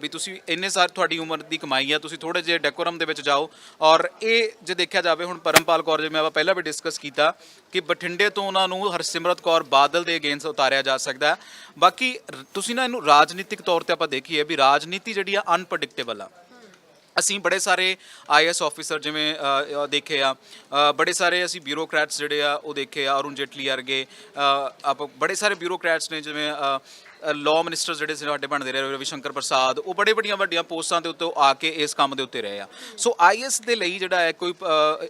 ਵੀ ਤੁਸੀਂ ਇੰਨੇ ਸਾਰ ਤੁਹਾਡੀ ਉਮਰ ਦੀ ਕਮਾਈ ਆ, ਤੁਸੀਂ ਥੋੜੇ ਜਿਹੇ ਡੈਕੋਰਮ ਦੇ ਵਿੱਚ ਜਾਓ। ਔਰ ਇਹ ਜੇ ਦੇਖਿਆ ਜਾਵੇ ਹੁਣ ਪਰਮਪਾਲ ਕੌਰ ਜਿਵੇਂ ਆਪਾਂ ਪਹਿਲਾਂ ਵੀ ਡਿਸਕਸ ਕੀਤਾ ਕਿ ਬਠਿੰਡੇ ਤੋਂ ਉਹਨਾਂ ਨੂੰ ਹਰਸਿਮਰਤ ਕੌਰ ਬਾਦਲ ਦੇ ਅਗੇਂਸਟ ਉਤਾਰਿਆ ਜਾ ਸਕਦਾ ਬਾਕੀ ਰ- ਤੁਸੀਂ ਨਾ ਇਹਨੂੰ ਰਾਜਨੀਤਿਕ ਤੌਰ ਤੇ ਆਪਾਂ ਦੇਖੀਏ ਵੀ ਰਾਜਨੀਤੀ ਜਿਹੜੀ ਆ ਅਨਪ੍ਰੈਡਿਕਟੇਬਲ ਆ। ਅਸੀਂ ਬੜੇ ਸਾਰੇ ਆਈਐਸ ਆਫੀਸਰ ਜਿਵੇਂ ਅ, ਅ, ਦੇਖੇ ਆ। ਬੜੇ ਸਾਰੇ ਅਸੀਂ ਬਿਊਰੋਕਰੈਟਸ ਜਿਹੜੇ ਆ ਉਹ ਦੇਖੇ ਆ ਅਰੁਣ ਜੇਟਲੀ ਵਰਗੇ। ਆਪ ਬੜੇ ਸਾਰੇ ਬਿਊਰੋਕਰੈਟਸ ਨੇ ਜਿਵੇਂ ਲਾਅ ਮਿਨਿਸਟਰ ਜਿਹੜੇ ਸੀ ਸਾਡੇ ਬਣਦੇ ਰਹੇ ਰਵੀ ਸ਼ੰਕਰ ਪ੍ਰਸਾਦ, ਉਹ ਬੜੇ ਵੱਡੀਆਂ ਵੱਡੀਆਂ ਪੋਸਟਾਂ ਦੇ ਉੱਤੇ ਆ ਕੇ ਇਸ ਕੰਮ ਦੇ ਉੱਤੇ ਰਹੇ ਆ। ਸੋ ਆਈਐਸ ਦੇ ਲਈ ਜਿਹੜਾ ਹੈ, ਕੋਈ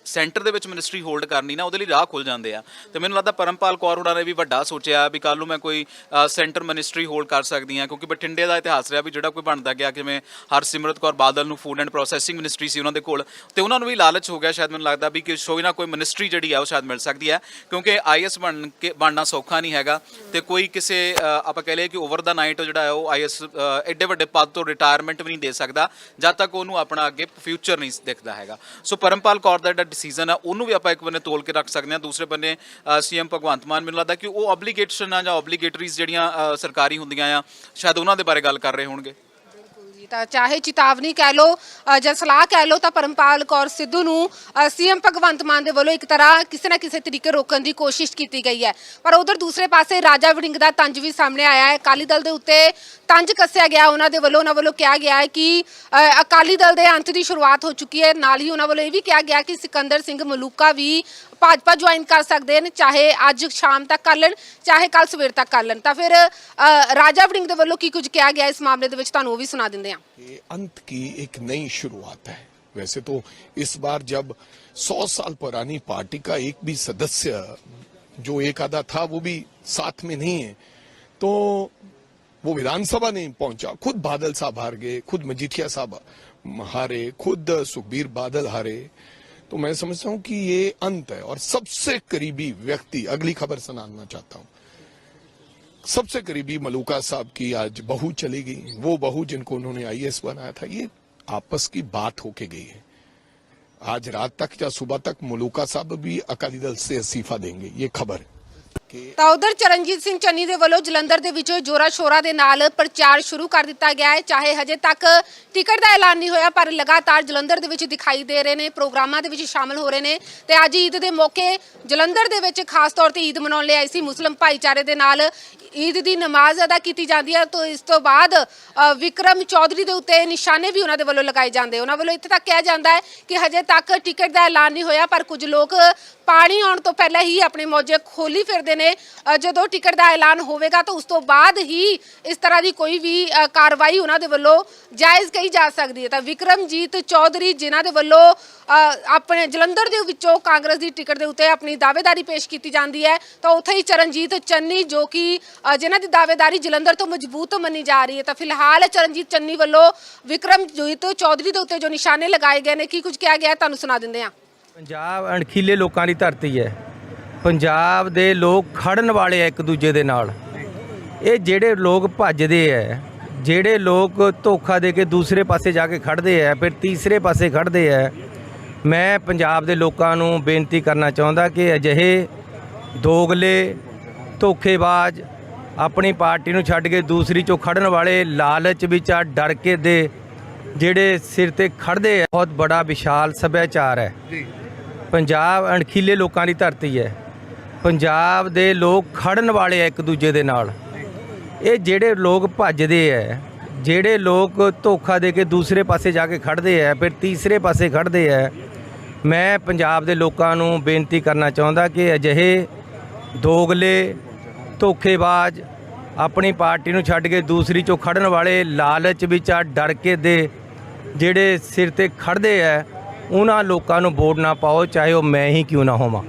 ਸੈਂਟਰ ਦੇ ਵਿੱਚ ਮਿਨਿਸਟਰੀ ਹੋਲਡ ਕਰਨੀ ਨਾ, ਉਹਦੇ ਲਈ ਰਾਹ ਖੁੱਲ ਜਾਂਦੇ ਆ। ਤੇ ਮੈਨੂੰ ਲੱਗਦਾ ਪਰਮਪਾਲ ਕੌਰ ਹੋਣਾ ਨੇ ਵੀ ਵੱਡਾ ਸੋਚਿਆ ਵੀ ਕੱਲ ਨੂੰ ਮੈਂ ਕੋਈ ਸੈਂਟਰ ਮਿਨਿਸਟਰੀ ਹੋਲਡ ਕਰ ਸਕਦੀ ਆ ਕਿਉਂਕਿ ਬਠਿੰਡੇ ਦਾ ਇਤਿਹਾਸ ਰਿਹਾ ਵੀ ਜਿਹੜਾ ਕੋਈ ਬਣਦਾ ਗਿਆ ਜਿਵੇਂ ਹਰਸਿਮਰਤ ਕੌਰ ਬਾਦਲ ਨੂੰ ਫੂਡ ਐਂਡ ਪ੍ਰੋਸੈਸਿੰਗ ਮਿਨਿਸਟਰੀ ਸੀ ਉਹਨਾਂ ਦੇ ਕੋਲ। ਤੇ ਉਹਨਾਂ ਨੂੰ ਵੀ ਲਾਲਚ ਹੋ ਗਿਆ, ਸ਼ਾਇਦ ਮੈਨੂੰ ਲੱਗਦਾ ਵੀ ਕਿ ਕੋਈ ਨਾ ਕੋਈ ਮਿਨਿਸਟਰੀ ਜਿਹੜੀ ਆ, ਉਹ ਸ਼ਾਇਦ ਮਿਲ ਸਕਦੀ ਹੈ, ਕਿਉਂਕਿ ਆਈਐਸ ਬਣ ਕੇ ਬਣਨਾ ਸੌਖਾ ਨਹੀਂ ਹੈਗਾ। ਤੇ ਕੋਈ ਕਿਸੇ ਆਪਾਂ ਕਹਿ ਲਈਏ ਕਿ ਓਵਰ ਦਾ ਨਾਈਟ ਜਿਹੜਾ ਹੈ ਉਹ ਆਈਐਸ ਐਡੇ ਵੱਡੇ ਪਦ ਤੋਂ ਰਿਟਾਇਰਮੈਂਟ ਵੀ ਨਹੀਂ ਦੇ ਸਕਦਾ, ਜਦ ਤੱਕ ਉਹਨੂੰ ਆਪਣਾ ਅੱਗੇ ਫਿਊਚਰ ਨਹੀਂ ਦਿਖਦਾ ਹੈਗਾ। ਸੋ ਪਰਮਪਾਲ ਕੌਰ ਦਾ ਜਿਹੜਾ ਡਿਸੀਜਨ ਆ, ਉਹਨੂੰ ਵੀ ਆਪਾਂ ਇੱਕ ਬੰਨੇ ਤੋਲ ਕੇ ਰੱਖ ਸਕਦੇ ਹਾਂ। ਦੂਸਰੇ ਬੰਨੇ ਸੀਐਮ ਭਗਵੰਤ ਮਾਨ, ਮੈਨੂੰ ਲੱਗਦਾ ਕਿ ਉਹ ਆਬਲੀਗੇਸ਼ਨ ਆ ਜਾਂ ਆਬਲੀਗੇਟਰੀਜ਼ ਜਿਹੜੀਆਂ ਸਰਕਾਰੀ ਹੁੰਦੀਆਂ ਆ, ਸ਼ਾਇਦ ਉਹਨਾਂ ਦੇ ਬਾਰੇ ਗੱਲ ਕਰ ਰਹੇ ਹੋਣਗੇ। ਜੀ ਚਾਹੇ ਚੇਤਾਵਨੀ ਕਹਿ ਲੋ ਜਾਂ ਸਲਾਹ ਕਹਿ ਲੋ ਤਾਂ ਪਰਮਪਾਲ ਕੌਰ ਸਿੱਧੂ ਨੂੰ ਸੀਐਮ ਭਗਵੰਤ ਮਾਨ ਦੇ ਵੱਲੋਂ ਇੱਕ ਤਰ੍ਹਾਂ ਕਿਸੇ ਨਾ ਕਿਸੇ ਤਰੀਕੇ ਰੋਕਣ ਦੀ ਕੋਸ਼ਿਸ਼ ਕੀਤੀ ਗਈ ਹੈ। ਪਰ ਉਧਰ ਦੂਸਰੇ ਪਾਸੇ ਰਾਜਾ ਵੜਿੰਗ ਦਾ ਤੰਜ ਵੀ ਸਾਹਮਣੇ ਆਇਆ ਹੈ। ਅਕਾਲੀ ਦਲ ਦੇ ਉੱਤੇ ਤੰਜ ਕੱਸਿਆ ਗਿਆ। ਉਹਨਾਂ ਦੇ ਵੱਲੋਂ, ਉਹਨਾਂ ਵੱਲੋਂ ਕਿਹਾ ਗਿਆ ਹੈ ਕਿ ਅਕਾਲੀ ਦਲ ਦੇ ਅੰਤ ਦੀ ਸ਼ੁਰੂਆਤ ਹੋ ਚੁੱਕੀ ਹੈ। ਨਾਲ ਹੀ ਉਹਨਾਂ ਵੱਲੋਂ ਇਹ ਵੀ ਕਿਹਾ ਗਿਆ ਕਿ ਸਿਕੰਦਰ ਸਿੰਘ ਮਲੂਕਾ ਵੀ ਭਾਜਪਾ ਜੁਆਇਨ ਕਰ ਸਕਦੇ ਨੇ ਚਾਹੇ ਅੱਜ ਸ਼ਾਮ ਤੱਕ ਕਰ ਲੈਣ ਚਾਹੇ ਕੱਲ ਸਵੇਰ ਤੱਕ ਕਰ ਲੈਣ ਤਾਂ ਫਿਰ ਅ, ਰਾਜਾ ਵੜਿੰਗ ਦੇ ਵੱਲੋਂ ਕੀ ਕੁਝ ਕਿਹਾ ਗਿਆ ਇਸ ਮਾਮਲੇ ਦੇ ਵਿੱਚ ਤੁਹਾਨੂੰ ਉਹ ਵੀ ਸੁਣਾ ਦਿੰਦੇ ਹਾਂ ये अंत की एक नई शुरुआत है वैसे तो इस बार जब सौ साल पुरानी पार्टी का एक भी सदस्य जो एक आधा था वो भी साथ में नहीं है तो वो विधानसभा नहीं पहुंचा खुद बादल साहब हार गए खुद मजीठिया साहब हारे खुद सुखबीर बादल हारे तो मैं समझता हूँ कि ये अंत है और सबसे करीबी व्यक्ति, अगली खबर सुनाना चाहता हूँ। सबसे करीबी मलूका साहब की आज बहू चली गई। वो बहू जिनको उन्होंने आईएएस बनाया था, ये आपस की बात होके गई है। आज रात तक या सुबह तक मलूका साहब भी अकाली दल से इस्तीफा देंगे, ये खबर। है कि ਤਾਂ ਉਧਰ ਚਰਨਜੀਤ ਸਿੰਘ ਚੰਨੀ ਦੇ ਵੱਲੋਂ ਜਲੰਧਰ ਦੇ ਵਿੱਚ ਜੋਰਾ ਸ਼ੋਰਾ ਦੇ ਨਾਲ ਪ੍ਰਚਾਰ ਸ਼ੁਰੂ ਕਰ ਦਿੱਤਾ ਗਿਆ ਹੈ। ਚਾਹੇ ਹਜੇ ਤੱਕ ਟਿਕਟ ਦਾ ਐਲਾਨ ਨਹੀਂ ਹੋਇਆ, ਪਰ ਲਗਾਤਾਰ ਜਲੰਧਰ ਦੇ ਵਿੱਚ ਦਿਖਾਈ ਦੇ ਰਹੇ ਨੇ, ਪ੍ਰੋਗਰਾਮਾਂ ਦੇ ਵਿੱਚ ਸ਼ਾਮਲ ਹੋ ਰਹੇ ਨੇ ਤੇ ਅੱਜ ਈਦ ਦੇ ਮੌਕੇ ਜਲੰਧਰ ਦੇ ਵਿੱਚ ਖਾਸ ਤੌਰ ਤੇ ਈਦ ਮਨਾਉਣ ਲਈ ਆਈ ਸੀ ਮੁਸਲਮ ਭਾਈਚਾਰੇ ਦੇ ਨਾਲ। ਈਦ ਦੀ ਨਮਾਜ਼ ਅਦਾ ਕੀਤੀ ਜਾਂਦੀ ਹੈ, ਤੋਂ ਇਸ ਤੋਂ ਬਾਅਦ ਵਿਕਰਮ ਚੌਧਰੀ ਦੇ ਉੱਤੇ ਨਿਸ਼ਾਨੇ ਵੀ ਉਹਨਾਂ ਦੇ ਵੱਲੋਂ ਲਗਾਏ ਜਾਂਦੇ ਉਹਨਾਂ ਵੱਲੋਂ ਇੱਥੇ ਤੱਕ ਕਿਹਾ ਜਾਂਦਾ ਹੈ ਕਿ ਹਜੇ ਤੱਕ ਟਿਕਟ ਦਾ ਐਲਾਨ ਨਹੀਂ ਹੋਇਆ, ਪਰ ਕੁਝ ਲੋਕ ਪਾਣੀ ਆਉਣ ਤੋਂ ਪਹਿਲਾਂ ਹੀ ਆਪਣੇ ਮੌਜੇ ਖੋਲੀ ਫਿਰਦੇ ਨੇ। ਜਦੋਂ ਟਿਕਟ ਦਾ ਐਲਾਨ ਹੋਵੇਗਾ, ਤਾਂ ਉਸ ਤੋਂ ਬਾਅਦ ਹੀ ਇਸ ਤਰ੍ਹਾਂ ਦੀ ਕੋਈ ਵੀ ਕਾਰਵਾਈ ਉਹਨਾਂ ਦੇ ਵੱਲੋਂ ਜਾਇਜ਼ ਕਹੀ ਜਾ ਸਕਦੀ ਹੈ। ਤਾਂ ਵਿਕਰਮਜੀਤ ਚੌਧਰੀ, ਜਿਨ੍ਹਾਂ ਦੇ ਵੱਲੋਂ ਆਪਣੇ ਜਲੰਧਰ ਦੇ ਵਿੱਚੋਂ ਕਾਂਗਰਸ ਦੀ ਟਿਕਟ ਦੇ ਉੱਤੇ ਆਪਣੀ ਦਾਅਵੇਦਾਰੀ ਪੇਸ਼ ਕੀਤੀ ਜਾਂਦੀ ਹੈ, ਤਾਂ ਉੱਥੇ ਹੀ ਚਰਨਜੀਤ ਚੰਨੀ, ਜੋ ਕਿ ਅ, ਜਿਨ੍ਹਾਂ ਦੀ ਦਾਅਵੇਦਾਰੀ ਜਲੰਧਰ ਤੋਂ ਮਜ਼ਬੂਤ ਮੰਨੀ ਜਾ ਰਹੀ ਹੈ ਤਾਂ ਫਿਲਹਾਲ ਚਰਨਜੀਤ ਚੰਨੀ ਵੱਲੋਂ ਵਿਕਰਮਜੀਤ ਚੌਧਰੀ ਦੇ ਉੱਤੇ ਜੋ ਨਿਸ਼ਾਨੇ ਲਗਾਏ ਗਏ ਨੇ ਕੀ ਕੁਝ ਕਿਹਾ ਗਿਆ ਹੈ, ਤੁਹਾਨੂੰ ਸੁਣਾ ਦਿੰਦੇ ਹਾਂ। ਪੰਜਾਬ ਅਣਖੀਲੇ ਲੋਕਾਂ ਦੀ ਧਰਤੀ ਹੈ। ਪੰਜਾਬ ਦੇ ਲੋਕ ਖੜਨ ਵਾਲੇ ਆ ਇੱਕ ਦੂਜੇ ਦੇ ਨਾਲ। ਇਹ ਜਿਹੜੇ ਲੋਕ ਭੱਜਦੇ ਐ ਜਿਹੜੇ ਲੋਕ ਧੋਖਾ ਦੇ ਕੇ ਦੂਸਰੇ ਪਾਸੇ ਜਾ ਕੇ ਖੜਦੇ ਐ ਫਿਰ ਤੀਸਰੇ ਪਾਸੇ ਖੜਦੇ ਐ ਮੈਂ ਪੰਜਾਬ ਦੇ ਲੋਕਾਂ ਨੂੰ ਬੇਨਤੀ ਕਰਨਾ ਚਾਹੁੰਦਾ ਕਿ ਅਜਿਹੇ ਦੋਗਲੇ ਧੋਖੇਬਾਜ਼ ਆਪਣੀ ਪਾਰਟੀ ਨੂੰ ਛੱਡ ਕੇ ਦੂਸਰੀ ਚੋਂ ਖੜਨ ਵਾਲੇ ਲਾਲਚ ਵਿੱਚ ਆ ਡਰ ਕੇ ਦੇ ਜਿਹੜੇ ਸਿਰ ਤੇ ਖੜਦੇ ਐ ਬਹੁਤ ਬੜਾ ਵਿਸ਼ਾਲ ਸੱਭਿਆਚਾਰ ਹੈ। ਪੰਜਾਬ ਅਣਖੀਲੇ ਲੋਕਾਂ ਦੀ ਧਰਤੀ ਹੈ। ਪੰਜਾਬ ਦੇ ਲੋਕ ਖੜਨ ਵਾਲੇ ਆ ਇੱਕ ਦੂਜੇ ਦੇ ਨਾਲ। ਇਹ ਜਿਹੜੇ ਲੋਕ ਭੱਜਦੇ ਐ ਜਿਹੜੇ ਲੋਕ ਧੋਖਾ ਦੇ ਕੇ ਦੂਸਰੇ ਪਾਸੇ ਜਾ ਕੇ ਖੜਦੇ ਐ ਫਿਰ ਤੀਸਰੇ ਪਾਸੇ ਖੜਦੇ ਐ ਮੈਂ ਪੰਜਾਬ ਦੇ ਲੋਕਾਂ ਨੂੰ ਬੇਨਤੀ ਕਰਨਾ ਚਾਹੁੰਦਾ ਕਿ ਅਜਿਹੇ ਦੋਗਲੇ ਧੋਖੇਬਾਜ਼। ਆਪਣੀ ਪਾਰਟੀ ਨੂੰ ਛੱਡ ਕੇ ਦੂਸਰੀ ਚੋਂ ਖੜਨ ਵਾਲੇ ਲਾਲਚ ਵਿੱਚ ਆ ਡਰ ਕੇ ਦੇ ਜਿਹੜੇ ਸਿਰ ਤੇ ਖੜਦੇ ਐ ਉਹਨਾਂ ਲੋਕਾਂ ਨੂੰ ਵੋਟ ਨਾ ਪਾਓ, ਚਾਹੇ ਉਹ ਮੈਂ ਹੀ ਕਿਉਂ ਨਾ ਹੋਵਾਂ।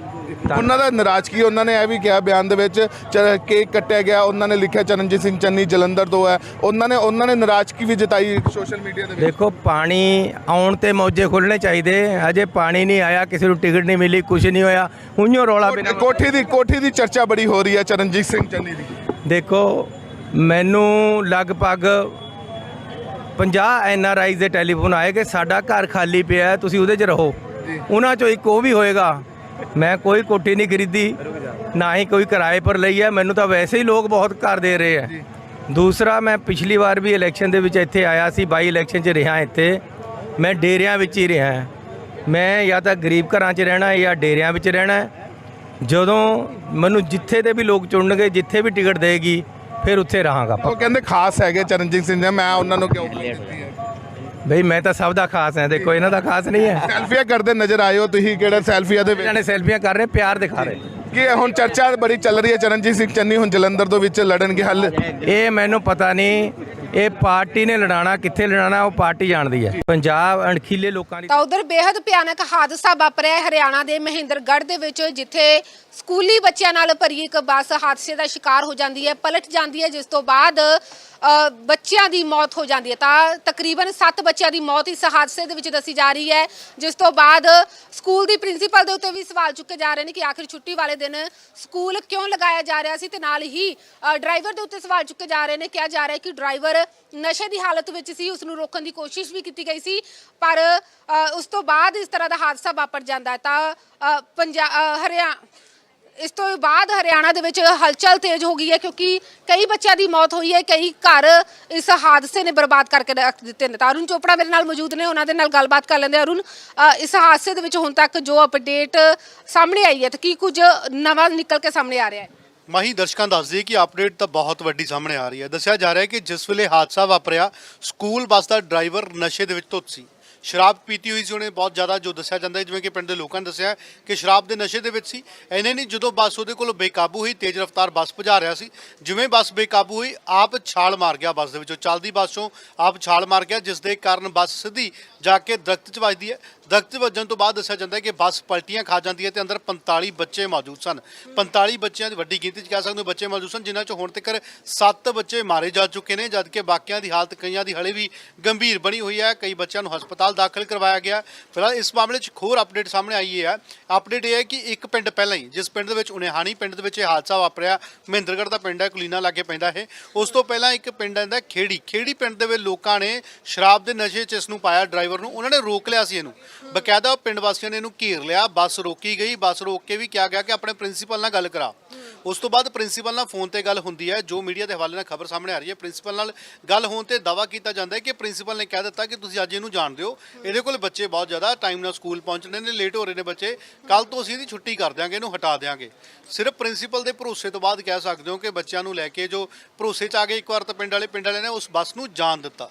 ਉਹਨਾਂ ਦਾ ਨਾਰਾਜ਼ਗੀ ਉਹਨਾਂ ਨੇ ਇਹ ਵੀ ਕਿਹਾ ਬਿਆਨ ਦੇ ਵਿੱਚ ਕੇਕ ਕੱਟਿਆ ਗਿਆ ਉਹਨਾਂ ਨੇ ਲਿਖਿਆ ਚਰਨਜੀਤ ਸਿੰਘ ਚੰਨੀ ਜਲੰਧਰ ਤੋਂ ਹੈ। ਉਹਨਾਂ ਨੇ ਉਹਨਾਂ ਨੇ ਨਾਰਾਜ਼ਗੀ ਵੀ ਜਤਾਈ ਸੋਸ਼ਲ ਮੀਡੀਆ ਦੇ ਵਿੱਚ? ਦੇਖੋ ਪਾਣੀ ਆਉਣ ਤੇ ਮੌਜੇ ਖੁੱਲਣੇ ਚਾਹੀਦੇ। ਅਜੇ ਪਾਣੀ ਨਹੀਂ ਆਇਆ ਕਿਸੇ ਨੂੰ ਟਿਕਟ ਨਹੀਂ ਮਿਲੀ ਕੁਝ ਨਹੀਂ ਹੋਇਆ। ਉਈਓ ਰੌਲਾ ਬਿਨਾ ਕੋਠੀ ਦੀ ਕੋਠੀ ਦੀ ਚਰਚਾ ਬੜੀ ਹੋ ਰਹੀ ਹੈ ਚਰਨਜੀਤ ਸਿੰਘ ਚੰਨੀ ਦੀ। ਦੇਖੋ ਮੈਨੂੰ ਲਗਭਗ 50 ਐਨ ਆਰ ਆਈ ਦੇ ਟੈਲੀਫੋਨ ਆਏ ਕਿ ਸਾਡਾ ਘਰ ਖਾਲੀ ਪਿਆ ਤੁਸੀਂ ਉਹਦੇ 'ਚ ਰਹੋ। ਉਹਨਾਂ 'ਚੋਂ ਇੱਕ ਉਹ ਵੀ ਹੋਏਗਾ ਮੈਂ ਕੋਈ ਕੋਠੀ ਨਹੀਂ ਖਰੀਦੀ, ਨਾ ਹੀ ਕੋਈ ਕਿਰਾਏ ਪਰ ਲਈ ਹੈ। ਮੈਨੂੰ ਤਾਂ ਵੈਸੇ ਹੀ ਲੋਕ ਬਹੁਤ ਘਰ ਦੇ ਰਹੇ ਹੈ। ਦੂਸਰਾ, ਮੈਂ ਪਿਛਲੀ ਵਾਰ ਵੀ ਇਲੈਕਸ਼ਨ ਦੇ ਵਿੱਚ ਇੱਥੇ ਆਇਆ ਸੀ, ਬਾਈ ਇਲੈਕਸ਼ਨ 'ਚ ਰਿਹਾ ਇੱਥੇ। ਮੈਂ ਡੇਰਿਆਂ ਵਿੱਚ ਹੀ ਰਿਹਾ ਮੈਂ ਜਾਂ ਤਾਂ ਗਰੀਬ ਘਰਾਂ 'ਚ ਰਹਿਣਾ ਜਾਂ ਡੇਰਿਆਂ ਵਿੱਚ ਰਹਿਣਾ ਜਦੋਂ ਮੈਨੂੰ ਜਿੱਥੇ ਦੇ ਵੀ ਲੋਕ ਚੁਣਨਗੇ, ਜਿੱਥੇ ਵੀ ਟਿਕਟ ਦੇਗੀ, ਫਿਰ ਉੱਥੇ ਰਹਾਂਗਾ ਉਹ ਕਹਿੰਦੇ ਖਾਸ ਹੈਗੇ ਚਰਨਜੀਤ ਸਿੰਘ ਜੀ, ਮੈਂ ਉਹਨਾਂ ਨੂੰ ਕਿਉਂ ਕੀਤੀ ਹੈ ਬਈ ਮੈਂ ਤਾਂ ਸਭ ਦਾ ਖਾਸ ਹਾਂ ਦੇਖੋ ਇਹਨਾਂ ਦਾ ਖਾਸ ਨਹੀਂ ਹੈ। ਸੈਲਫੀਆਂ ਕਰਦੇ ਨਜ਼ਰ ਆਏ ਹੋ ਤੁਸੀਂ ਕਿਹੜਾ ਸੈਲਫੀਆਂ ਦੇ ਇਹਨਾਂ ਵਿੱਚ ਨੇ ਸੈਲਫੀਆਂ ਕਰ ਰਹੇ ਪਿਆਰ ਦਿਖਾ ਰਹੇ। ਕੀ ਹੁਣ ਚਰਚਾ ਬੜੀ ਚੱਲ ਰਹੀ ਹੈ ਚਰਨਜੀਤ ਸਿੰਘ ਚੰਨੀ ਹੁਣ ਜਲੰਧਰ ਤੋਂ ਵਿੱਚ ਲੜਨਗੇ ਹੱਲ? ਇਹ ਮੈਨੂੰ ਪਤਾ ਨਹੀਂ ਇਹ ਪਾਰਟੀ ਨੇ ਲੜਾਣਾ ਕਿੱਥੇ ਲੜਾਣਾ ਉਹ ਪਾਰਟੀ ਜਾਣਦੀ ਹੈ। ਪੰਜਾਬ ਅਣਖੀਲੇ ਲੋਕਾਂ ਦੀ ਤਾਂ ਉਧਰ ਬੇहद ਭਿਆਨਕ ਹਾਦਸਾ ਵਾਪਰਿਆ ਹੈ ਹਰਿਆਣਾ ਦੇ ਮਹਿੰਦਰਗੜ੍ਹ ਦੇ ਵਿੱਚ ਜਿੱਥੇ ਸਕੂਲੀ ਬੱਚਿਆਂ ਨਾਲ ਭਰੀ ਇੱਕ ਬੱਸ ਹਾਦਸੇ ਦਾ ਸ਼ਿਕਾਰ ਹੋ ਜਾਂਦੀ ਹੈ ਪਲਟ ਜਾਂਦੀ ਹੈ ਜਿਸ ਤੋਂ ਬਾਅਦ ਬੱਚਿਆਂ ਦੀ ਮੌਤ ਹੋ ਜਾਂਦੀ ਹੈ। ਤਾਂ ਤਕਰੀਬਨ 7 ਬੱਚਿਆਂ ਦੀ ਮੌਤ ਇਸ ਹਾਦਸੇ ਦੇ ਵਿੱਚ ਦੱਸੀ ਜਾ ਰਹੀ ਹੈ, ਜਿਸ ਤੋਂ ਬਾਅਦ ਸਕੂਲ ਦੀ ਪ੍ਰਿੰਸੀਪਲ ਦੇ ਉੱਤੇ ਵੀ ਸਵਾਲ ਚੁੱਕੇ ਜਾ ਰਹੇ ਨੇ ਕਿ ਆਖਿਰ ਛੁੱਟੀ ਵਾਲੇ ਦਿਨ ਸਕੂਲ ਕਿਉਂ ਲਗਾਇਆ ਜਾ ਰਿਹਾ ਸੀ ਤੇ ਨਾਲ ਹੀ ਡਰਾਈਵਰ ਦੇ ਉੱਤੇ ਸਵਾਲ ਚੁੱਕੇ ਜਾ ਰਹੇ ਨੇ। ਕਿਹਾ ਜਾ ਰਿਹਾ ਹੈ ਕਿ ਡਰਾਈਵਰ ਨਸ਼ੇ ਦੀ ਹਾਲਤ ਵਿੱਚ ਸੀ, ਉਸ ਨੂੰ ਰੋਕਣ ਦੀ ਕੋਸ਼ਿਸ਼ ਵੀ ਕੀਤੀ ਗਈ ਸੀ, ਪਰ ਉਸ ਤੋਂ ਬਾਅਦ ਇਸ ਤਰ੍ਹਾਂ ਦਾ ਹਾਦਸਾ ਵਾਪਰ ਜਾਂਦਾ ਤਾਂ ਪੰਜਾਬ ਹਰਿਆਣਾ ਇਸ ਤੋਂ ਬਾਅਦ ਹਰਿਆਣਾ ਦੇ ਵਿੱਚ ਹਲਚਲ ਤੇਜ਼ ਹੋ ਗਈ ਹੈ ਕਿਉਂਕਿ ਕਈ ਬੱਚਿਆਂ ਦੀ ਮੌਤ ਹੋਈ ਹੈ, ਕਈ ਘਰ ਇਸ ਹਾਦਸੇ ਨੇ ਬਰਬਾਦ ਕਰਕੇ ਰੱਖ ਦਿੱਤੇ ਨੇ। ਤਾਂ ਅਰੁਣ ਚੋਪੜਾ ਮੇਰੇ ਨਾਲ ਮੌਜੂਦ ਨੇ, ਉਹਨਾਂ ਦੇ ਨਾਲ ਗੱਲਬਾਤ ਕਰ ਲੈਂਦੇ ਅਰੁਣ ਇਸ ਹਾਦਸੇ ਦੇ ਵਿੱਚ ਹੁਣ ਤੱਕ ਜੋ ਅਪਡੇਟ ਸਾਹਮਣੇ ਆਈ ਹੈ ਤੇ ਕੀ ਕੁਝ ਨਵਾਂ ਨਿਕਲ ਕੇ ਸਾਹਮਣੇ ਆ ਰਿਹਾ ਹੈ? ਮਾਹੀ, ਦਰਸ਼ਕਾਂ ਦੱਸ ਦਈਏ ਕਿ ਅਪਡੇਟ ਤਾਂ ਬਹੁਤ ਵੱਡੀ ਸਾਹਮਣੇ ਆ ਰਹੀ ਹੈ। ਦੱਸਿਆ ਜਾ ਰਿਹਾ ਹੈ ਕਿ ਜਿਸ ਵੇਲੇ ਹਾਦਸਾ ਵਾਪਰਿਆ, ਸਕੂਲ ਬੱਸ ਦਾ ਡਰਾਈਵਰ ਨਸ਼ੇ ਦੇ ਵਿੱਚ ਧੁੱਤ ਸੀ। ਸ਼ਰਾਬ ਪੀਤੀ ਹੋਈ ਸੀ, ਉਹਨੇ ਬਹੁਤ ਜ਼ਿਆਦਾ ਜੋ ਦੱਸਿਆ ਜਾਂਦਾ ਹੈ ਜਿਵੇਂ ਕਿ ਪਿੰਡ ਦੇ ਲੋਕਾਂ ਨੇ ਦੱਸਿਆ ਕਿ ਸ਼ਰਾਬ ਦੇ ਨਸ਼ੇ ਦੇ ਵਿੱਚ ਸੀ। ਐਨੇ ਨਹੀਂ, ਜਦੋਂ ਬੱਸ ਉਹਦੇ ਕੋਲ ਬੇਕਾਬੂ ਹੋਈ, ਤੇਜ਼ ਰਫ਼ਤਾਰ ਬੱਸ ਭਜਾ ਰਿਹਾ ਸੀ, ਜਿਵੇਂ ਬੱਸ ਬੇਕਾਬੂ ਹੋਈ, ਆਪ ਛਾਲ ਮਾਰ ਗਿਆ ਬੱਸ ਦੇ ਵਿੱਚੋਂ। ਚੱਲਦੀ ਬੱਸ ਚੋਂ ਆਪ ਛਾਲ ਮਾਰ ਗਿਆ, ਜਿਸ ਦੇ ਕਾਰਨ ਬੱਸ ਸਿੱਧੀ ਜਾ ਕੇ ਦਰਖਤ 'ਚ ਵੱਜਦੀ ਹੈ। ਦਰਖਤ 'ਚ ਵੱਜਣ ਤੋਂ ਬਾਅਦ ਦੱਸਿਆ ਜਾਂਦਾ ਹੈ ਕਿ ਬੱਸ ਪਲਟੀਆਂ ਖਾ ਜਾਂਦੀ ਹੈ ਤੇ ਅੰਦਰ 45 ਬੱਚੇ ਮੌਜੂਦ ਸਨ। 45 ਬੱਚਿਆਂ ਦੀ ਵੱਡੀ ਗਿਣਤੀ 'ਚ ਕਹਿ ਸਕਦੇ ਹੋ ਬੱਚੇ ਮੌਜੂਦ ਸਨ, ਜਿਨ੍ਹਾਂ 'ਚੋਂ ਹੁਣ ਤੱਕ 7 ਬੱਚੇ ਮਾਰੇ ਜਾ ਚੁੱਕੇ ਨੇ, ਜਦਕਿ ਬਾਕੀਆਂ ਦੀ ਹਾਲਤ ਕਈਆਂ ਦੀ ਹਲੇ ਵੀ ਗੰਭੀਰ ਬਣੀ ਹੋਈ ਹੈ। ਕਈ ਬੱਚਿਆਂ ਨੂੰ ਹਸਪਤਾਲ ਦਾਖਲ ਕਰਵਾਇਆ ਗਿਆ। ਫਿਲਹਾਲ ਇਸ ਮਾਮਲੇ 'ਚ ਇੱਕ ਹੋਰ ਅਪਡੇਟ ਸਾਹਮਣੇ ਆਈ ਹੈ। ਅਪਡੇਟ ਇਹ ਹੈ ਕਿ ਇੱਕ ਪਿੰਡ ਪਹਿਲਾਂ ਹੀ, ਜਿਸ ਪਿੰਡ ਦੇ ਵਿੱਚ ਉਨੇਹਾਣੀ ਪਿੰਡ ਦੇ ਵਿੱਚ ਇਹ ਹਾਦਸਾ ਵਾਪਰਿਆ, ਮਹਿੰਦਰਗੜ੍ਹ ਦਾ ਪਿੰਡ ਹੈ, ਕੁਲੀਨਾ ਲਾਗੇ ਪੈਂਦਾ ਇਹ। ਉਸ ਤੋਂ ਪਹਿਲਾਂ ਇੱਕ ਪਿੰਡ ਆਂਦਾ ਖੇੜੀ। ਖੇੜੀ ਪਿੰਡ ਦੇ ਵਿੱਚ ਲੋਕਾਂ ਨੇ ਸ਼ਰਾਬ ਦੇ ਨਸ਼ੇ 'ਚ ਇਸ ਨੂੰ ਪਾਇਆ, ਡਰਾਈਵਰ ਨੂੰ। ਉਹਨਾਂ ਨੇ ਰੋਕ ਲਿਆ ਸੀ ਇਹਨੂੰ। ਬਕਾਇਦਾ ਪਿੰਡ ਵਾਸੀਆਂ ਨੇ ਇਹਨੂੰ ਘੇਰ ਲਿਆ, ਬੱਸ ਰੋਕੀ ਗਈ। ਬੱਸ ਰੋਕ ਕੇ ਵੀ ਕਿਹਾ ਗਿਆ ਕਿ ਆਪਣੇ ਪ੍ਰਿੰਸੀਪਲ ਨਾਲ ਗੱਲ ਕਰਾ। ਉਸ ਤੋਂ ਬਾਅਦ ਪ੍ਰਿੰਸੀਪਲ ਨਾਲ ਫੋਨ ਤੇ ਗੱਲ ਹੁੰਦੀ ਹੈ, ਜੋ ਮੀਡੀਆ ਦੇ ਹਵਾਲੇ ਨਾਲ ਖਬਰ ਸਾਹਮਣੇ ਆ ਰਹੀ ਹੈ। ਪ੍ਰਿੰਸੀਪਲ ਨਾਲ ਗੱਲ ਹੋਣ ਤੇ ਦਾਵਾ ਕੀਤਾ ਜਾਂਦਾ ਹੈ ਕਿ ਪ੍ਰਿੰਸੀਪਲ ਨੇ ਕਹਿ ਦਿੱਤਾ ਕਿ ਤੁਸੀਂ ਅੱਜ ਇਹਨੂੰ ਜਾਣ ਦਿਓ। ਇਹਦੇ ਕੋਲ ਬੱਚੇ ਬਹੁਤ ਜ਼ਿਆਦਾ ਟਾਈਮ ਨਾਲ ਸਕੂਲ ਪਹੁੰਚਣੇ ਨੇ ਲੇਟ ਹੋ ਰਹੇ ਨੇ ਬੱਚੇ। ਕੱਲ ਤੋਂ ਅਸੀਂ ਇਹਦੀ ਛੁੱਟੀ ਕਰ ਦਿਆਂਗੇ, ਇਹਨੂੰ ਹਟਾ ਦਿਆਂਗੇ। ਸਿਰਫ ਪ੍ਰਿੰਸੀਪਲ ਦੇ ਭਰੋਸੇ ਤੋਂ ਬਾਅਦ ਕਹਿ ਸਕਦੇ ਹੋ ਕਿ ਬੱਚਿਆਂ ਨੂੰ ਲੈ ਕੇ ਜੋ ਭਰੋਸੇ ਚ ਆ ਗਏ, ਇੱਕ ਵਾਰ ਤਾਂ ਪਿੰਡ ਵਾਲੇ, ਪਿੰਡ ਵਾਲਿਆਂ ਨੇ ਉਸ ਬੱਸ ਨੂੰ ਜਾਣ ਦਿੱਤਾ।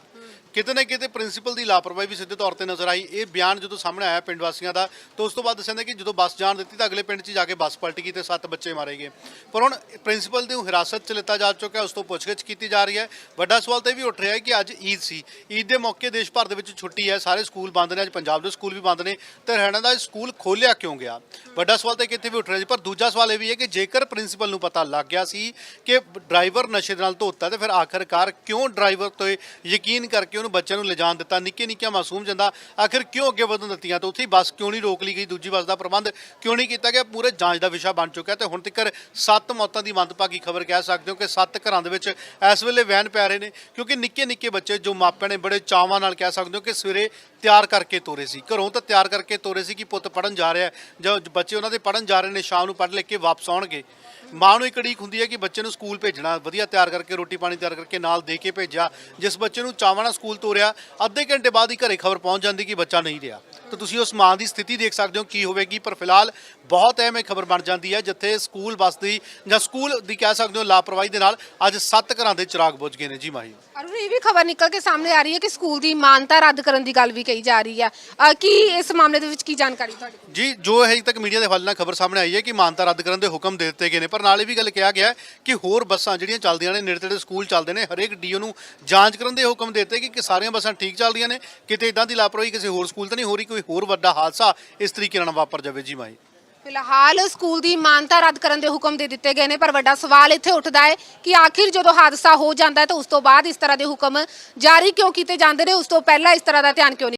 ਕਿਤੇ ਨਾ ਕਿਤੇ ਪ੍ਰਿੰਸੀਪਲ ਦੀ ਲਾਪਰਵਾਹੀ ਵੀ ਸਿੱਧੇ ਤੌਰ ਤੇ ਨਜ਼ਰ ਆਈ। ਇਹ ਬਿਆਨ ਜਦੋਂ ਸਾਹਮਣੇ ਆਇਆ ਪਿੰਡ ਵਾਸੀਆਂ ਦਾ, ਤਾਂ ਉਸ ਤੋਂ ਬਾਅਦ ਦੱਸਿਆ ਕਿ ਜਦੋਂ ਬੱਸ ਜਾਣ ਦਿੱਤੀ ਤਾਂ ਅਗਲੇ ਪਿੰਡ 'ਚ ਜਾ ਕੇ ਬੱਸ ਪਲਟ ਗਈ ਤੇ ਸੱਤ ਬੱਚੇ ਮਾਰੇ ਗਏ। ਪਰ ਹੁਣ ਪ੍ਰਿੰਸੀਪਲ ਨੂੰ ਹਿਰਾਸਤ 'ਚ ਲਿੱਤਾ ਜਾ ਚੁੱਕਾ ਉਸ ਤੋਂ ਪੁੱਛਗਿੱਛ ਕੀਤੀ ਜਾ ਰਹੀ ਹੈ। ਵੱਡਾ ਸਵਾਲ ਤਾਂ ਇਹ ਵੀ ਉੱਠ ਰਿਹਾ ਹੈ ਕਿ ਅੱਜ ਈਦ ਸੀ। ਈਦ ਦੇ ਮੌਕੇ ਦੇਸ਼ ਭਰ ਦੇ ਵਿੱਚ ਛੁੱਟੀ ਹੈ, ਸਾਰੇ ਸਕੂਲ ਬੰਦ ਨੇ, ਅੱਜ ਪੰਜਾਬ ਦੇ ਸਕੂਲ ਵੀ ਬੰਦ ਨੇ, ਤੇ ਹਰਿਆਣਾ ਦਾ ਸਕੂਲ ਖੋਲਿਆ ਕਿਉਂ ਗਿਆ? ਵੱਡਾ ਸਵਾਲ ਤਾਂ ਕਿੱਥੇ ਵੀ ਉੱਠ ਰਿਹਾ ਜੀ, ਪਰ ਦੂਜਾ ਸਵਾਲ ਇਹ ਵੀ ਹੈ ਕਿ ਜੇਕਰ ਪ੍ਰਿੰਸੀਪਲ ਨੂੰ ਪਤਾ ਲੱਗ ਗਿਆ ਸੀ ਕਿ ਡਰਾਈਵਰ ਨਸ਼ੇ ਦੇ ਨਾਲ ਧੋਤਾ, ਤੇ ਫਿਰ ਆਖਰਕਾਰ ਕਿਉਂ ਡਰਾਈਵਰ ਤੋਂ ਯਕੀਨ ਕਰਕੇ ਉਹਨੂੰ ਬੱਚਿਆਂ ਨੂੰ ਲਿਜਾਣ ਦਿੱਤਾ ਨਿੱਕੇ ਨਿੱਕੀਆਂ ਮਾਸੂਮ ਜਾਂਦਾ। ਆਖਿਰ ਕਿਉਂ ਅੱਗੇ ਵਧਣ ਦਿੱਤੀਆਂ? ਤਾਂ ਉੱਥੇ ਬੱਸ ਕਿਉਂ ਨਹੀਂ ਰੋਕ ਲਈ ਗਈ? ਦੂਜੀ ਬੱਸ ਦਾ ਪ੍ਰਬੰਧ ਕਿਉਂ ਨਹੀਂ ਕੀਤਾ ਗਿਆ? ਪੂਰੇ ਜਾਂਚ ਦਾ ਵਿਸ਼ਾ ਬਣ ਚੁੱਕਾ ਤੇ ਹੁਣ ਤੱਕ ਸੱਤ ਮੌਤਾਂ ਦੀ ਮੰਦਭਾਗੀ ਖਬਰ ਕਹਿ ਸਕਦੇ ਹੋ ਕਿ ਸੱਤ ਘਰਾਂ ਦੇ ਵਿੱਚ ਇਸ ਵੇਲੇ ਵੈਨ ਪੈ ਰਹੇ ਨੇ, ਕਿਉਂਕਿ ਨਿੱਕੇ ਨਿੱਕੇ ਬੱਚੇ ਜੋ ਮਾਪਿਆਂ ਨੇ ਬੜੇ ਚਾਵਾਂ ਨਾਲ ਕਹਿ ਸਕਦੇ ਹੋ ਕਿ ਸਵੇਰੇ ਤਿਆਰ ਕਰਕੇ ਤੋਰੇ ਸੀ। ਘਰੋਂ ਤਾਂ ਤਿਆਰ ਕਰਕੇ ਤੋਰੇ ਸੀ ਕਿ ਪੁੱਤ ਪੜਨ ਜਾ ਰਿਹਾ ਜਾਂ ਬੱਚੇ ਉਹਨਾਂ ਦੇ ਪੜਨ ਜਾ ਰਹੇ ਨੇ, ਸ਼ਾਮ ਨੂੰ ਪੜ੍ਹ ਲਿਖ ਕੇ ਵਾਪਸ ਆਉਣਗੇ। ਮਾਂ ਨੂੰ ਇੱਕ ਉਡੀਕ ਹੁੰਦੀ ਹੈ ਕਿ ਬੱਚੇ ਨੂੰ ਸਕੂਲ ਭੇਜਣਾ। ਵਧੀਆ ਤਿਆਰ ਕਰਕੇ, ਰੋਟੀ ਪਾਣੀ ਤਿਆਰ ਕਰਕੇ ਨਾਲ ਦੇ ਕੇ ਭੇਜਿਆ। ਜਿਸ ਬੱਚੇ ਨੂੰ ਚਾਵਾਂ ਨਾਲ ਸਕੂਲ ਤੋਰਿਆ, ਅੱਧੇ ਘੰਟੇ ਬਾਅਦ ਹੀ ਘਰੇ ਖਬਰ ਪਹੁੰਚ ਜਾਂਦੀ ਕਿ ਬੱਚਾ ਨਹੀਂ ਰਿਹਾ। ਤਾਂ ਤੁਸੀਂ ਉਸ ਮਾਂ ਦੀ ਸਥਿਤੀ ਦੇਖ ਸਕਦੇ ਹੋ, ਕੀ ਹੋਵੇਗੀ। ਪਰ ਫਿਲਹਾਲ ਬਹੁਤ ਅਹਿਮ ਇਹ ਖਬਰ ਬਣ ਜਾਂਦੀ ਹੈ ਜਿੱਥੇ ਸਕੂਲ ਬੱਸ ਦੀ ਜਾਂ ਸਕੂਲ ਦੀ ਕਹਿ ਸਕਦੇ ਹੋ ਲਾਪਰਵਾਹੀ ਦੇ ਨਾਲ ਅੱਜ ਸੱਤ ਘਰਾਂ ਦੇ ਚਿਰਾਗ ਬੁਝ ਗਏ ਨੇ। ਜੀ ਮਾਹੀ। ਅਰੁਣ ਇਹ ਵੀ ਖਬਰ ਨਿਕਲ ਕੇ ਸਾਹਮਣੇ ਆ ਰਹੀ ਹੈ ਕਿ ਸਕੂਲ ਦੀ ਮਾਨਤਾ ਰੱਦ ਕਰਨ ਦੀ ਗੱਲ ਵੀ ਕਹੀ ਜਾ ਰਹੀ ਹੈ। ਕੀ ਇਸ ਮਾਮਲੇ ਦੇ ਵਿੱਚ ਕੀ ਜਾਣਕਾਰੀ ਤੁਹਾਡੀ? ਜੀ ਜੋ ਹਜੇ ਤੱਕ ਮੀਡੀਆ ਦੇ ਹਵਾਲੇ ਨਾਲ ਖਬਰ ਸਾਹਮਣੇ ਆਈ ਹੈ ਕਿ ਮਾਨਤਾ ਰੱਦ ਕਰਨ ਦੇ ਹੁਕਮ ਦੇ ਦਿੱਤੇ ਗਏ ਨੇ ਪਰ ਨਾਲ ਇਹ ਵੀ ਗੱਲ ਕਿਹਾ ਗਿਆ ਹੈ ਕਿ ਹੋਰ ਬੱਸਾਂ ਜਿਹੜੀਆਂ ਚੱਲਦੀਆਂ ਨੇ ਨੇੜੇ ਤੇੜੇ ਸਕੂਲ ਚੱਲਦੇ ਨੇ ਹਰੇਕ ਡੀਓ ਨੂੰ ਜਾਂਚ ਕਰਨ ਦੇ ਹੁਕਮ ਦਿੱਤੇ ਕਿ ਸਾਰੀਆਂ ਬੱਸਾਂ ਠੀਕ ਚੱਲਦੀਆਂ ਨੇ ਕਿਤੇ ਇਦਾਂ ਦੀ ਲਾਪਰਵਾਹੀ ਕਿਸੇ ਹੋਰ ਸਕੂਲ ਤੇ ਨਹੀਂ ਹੋ ਰਹੀ ਕੋਈ ਹੋਰ ਵੱਡਾ ਹਾਦਸਾ ਇਸ ਤਰੀਕੇ ਨਾਲ ਵਾਪਰ ਜਾਵੇ। ਜੀ ਮਾਈ ਫਿਲਹਾਲ ਸਕੂਲ ਦੀ ਮਾਨਤਾ ਰੱਦ ਕਰਨ ਦੇ ਹੁਕਮ ਦੇ ਦਿੱਤੇ ਗਏ ਨੇ, ਪਰ ਵੱਡਾ ਸਵਾਲ ਇੱਥੇ ਉੱਠਦਾ ਹੈ ਕਿ ਆਖਿਰ ਜਦੋਂ ਹਾਦਸਾ ਹੋ ਜਾਂਦਾ ਹੈ ਤਾਂ ਉਸ ਤੋਂ ਬਾਅਦ ਇਸ ਤਰ੍ਹਾਂ ਦੇ ਹੁਕਮ ਜਾਰੀ ਕਿਉਂ ਕੀਤੇ ਜਾਂਦੇ ਨੇ? ਉਸ ਤੋਂ ਪਹਿਲਾਂ ਇਸ ਤਰ੍ਹਾਂ ਦਾ ਧਿਆਨ ਕਿਉਂ ਨਹੀਂ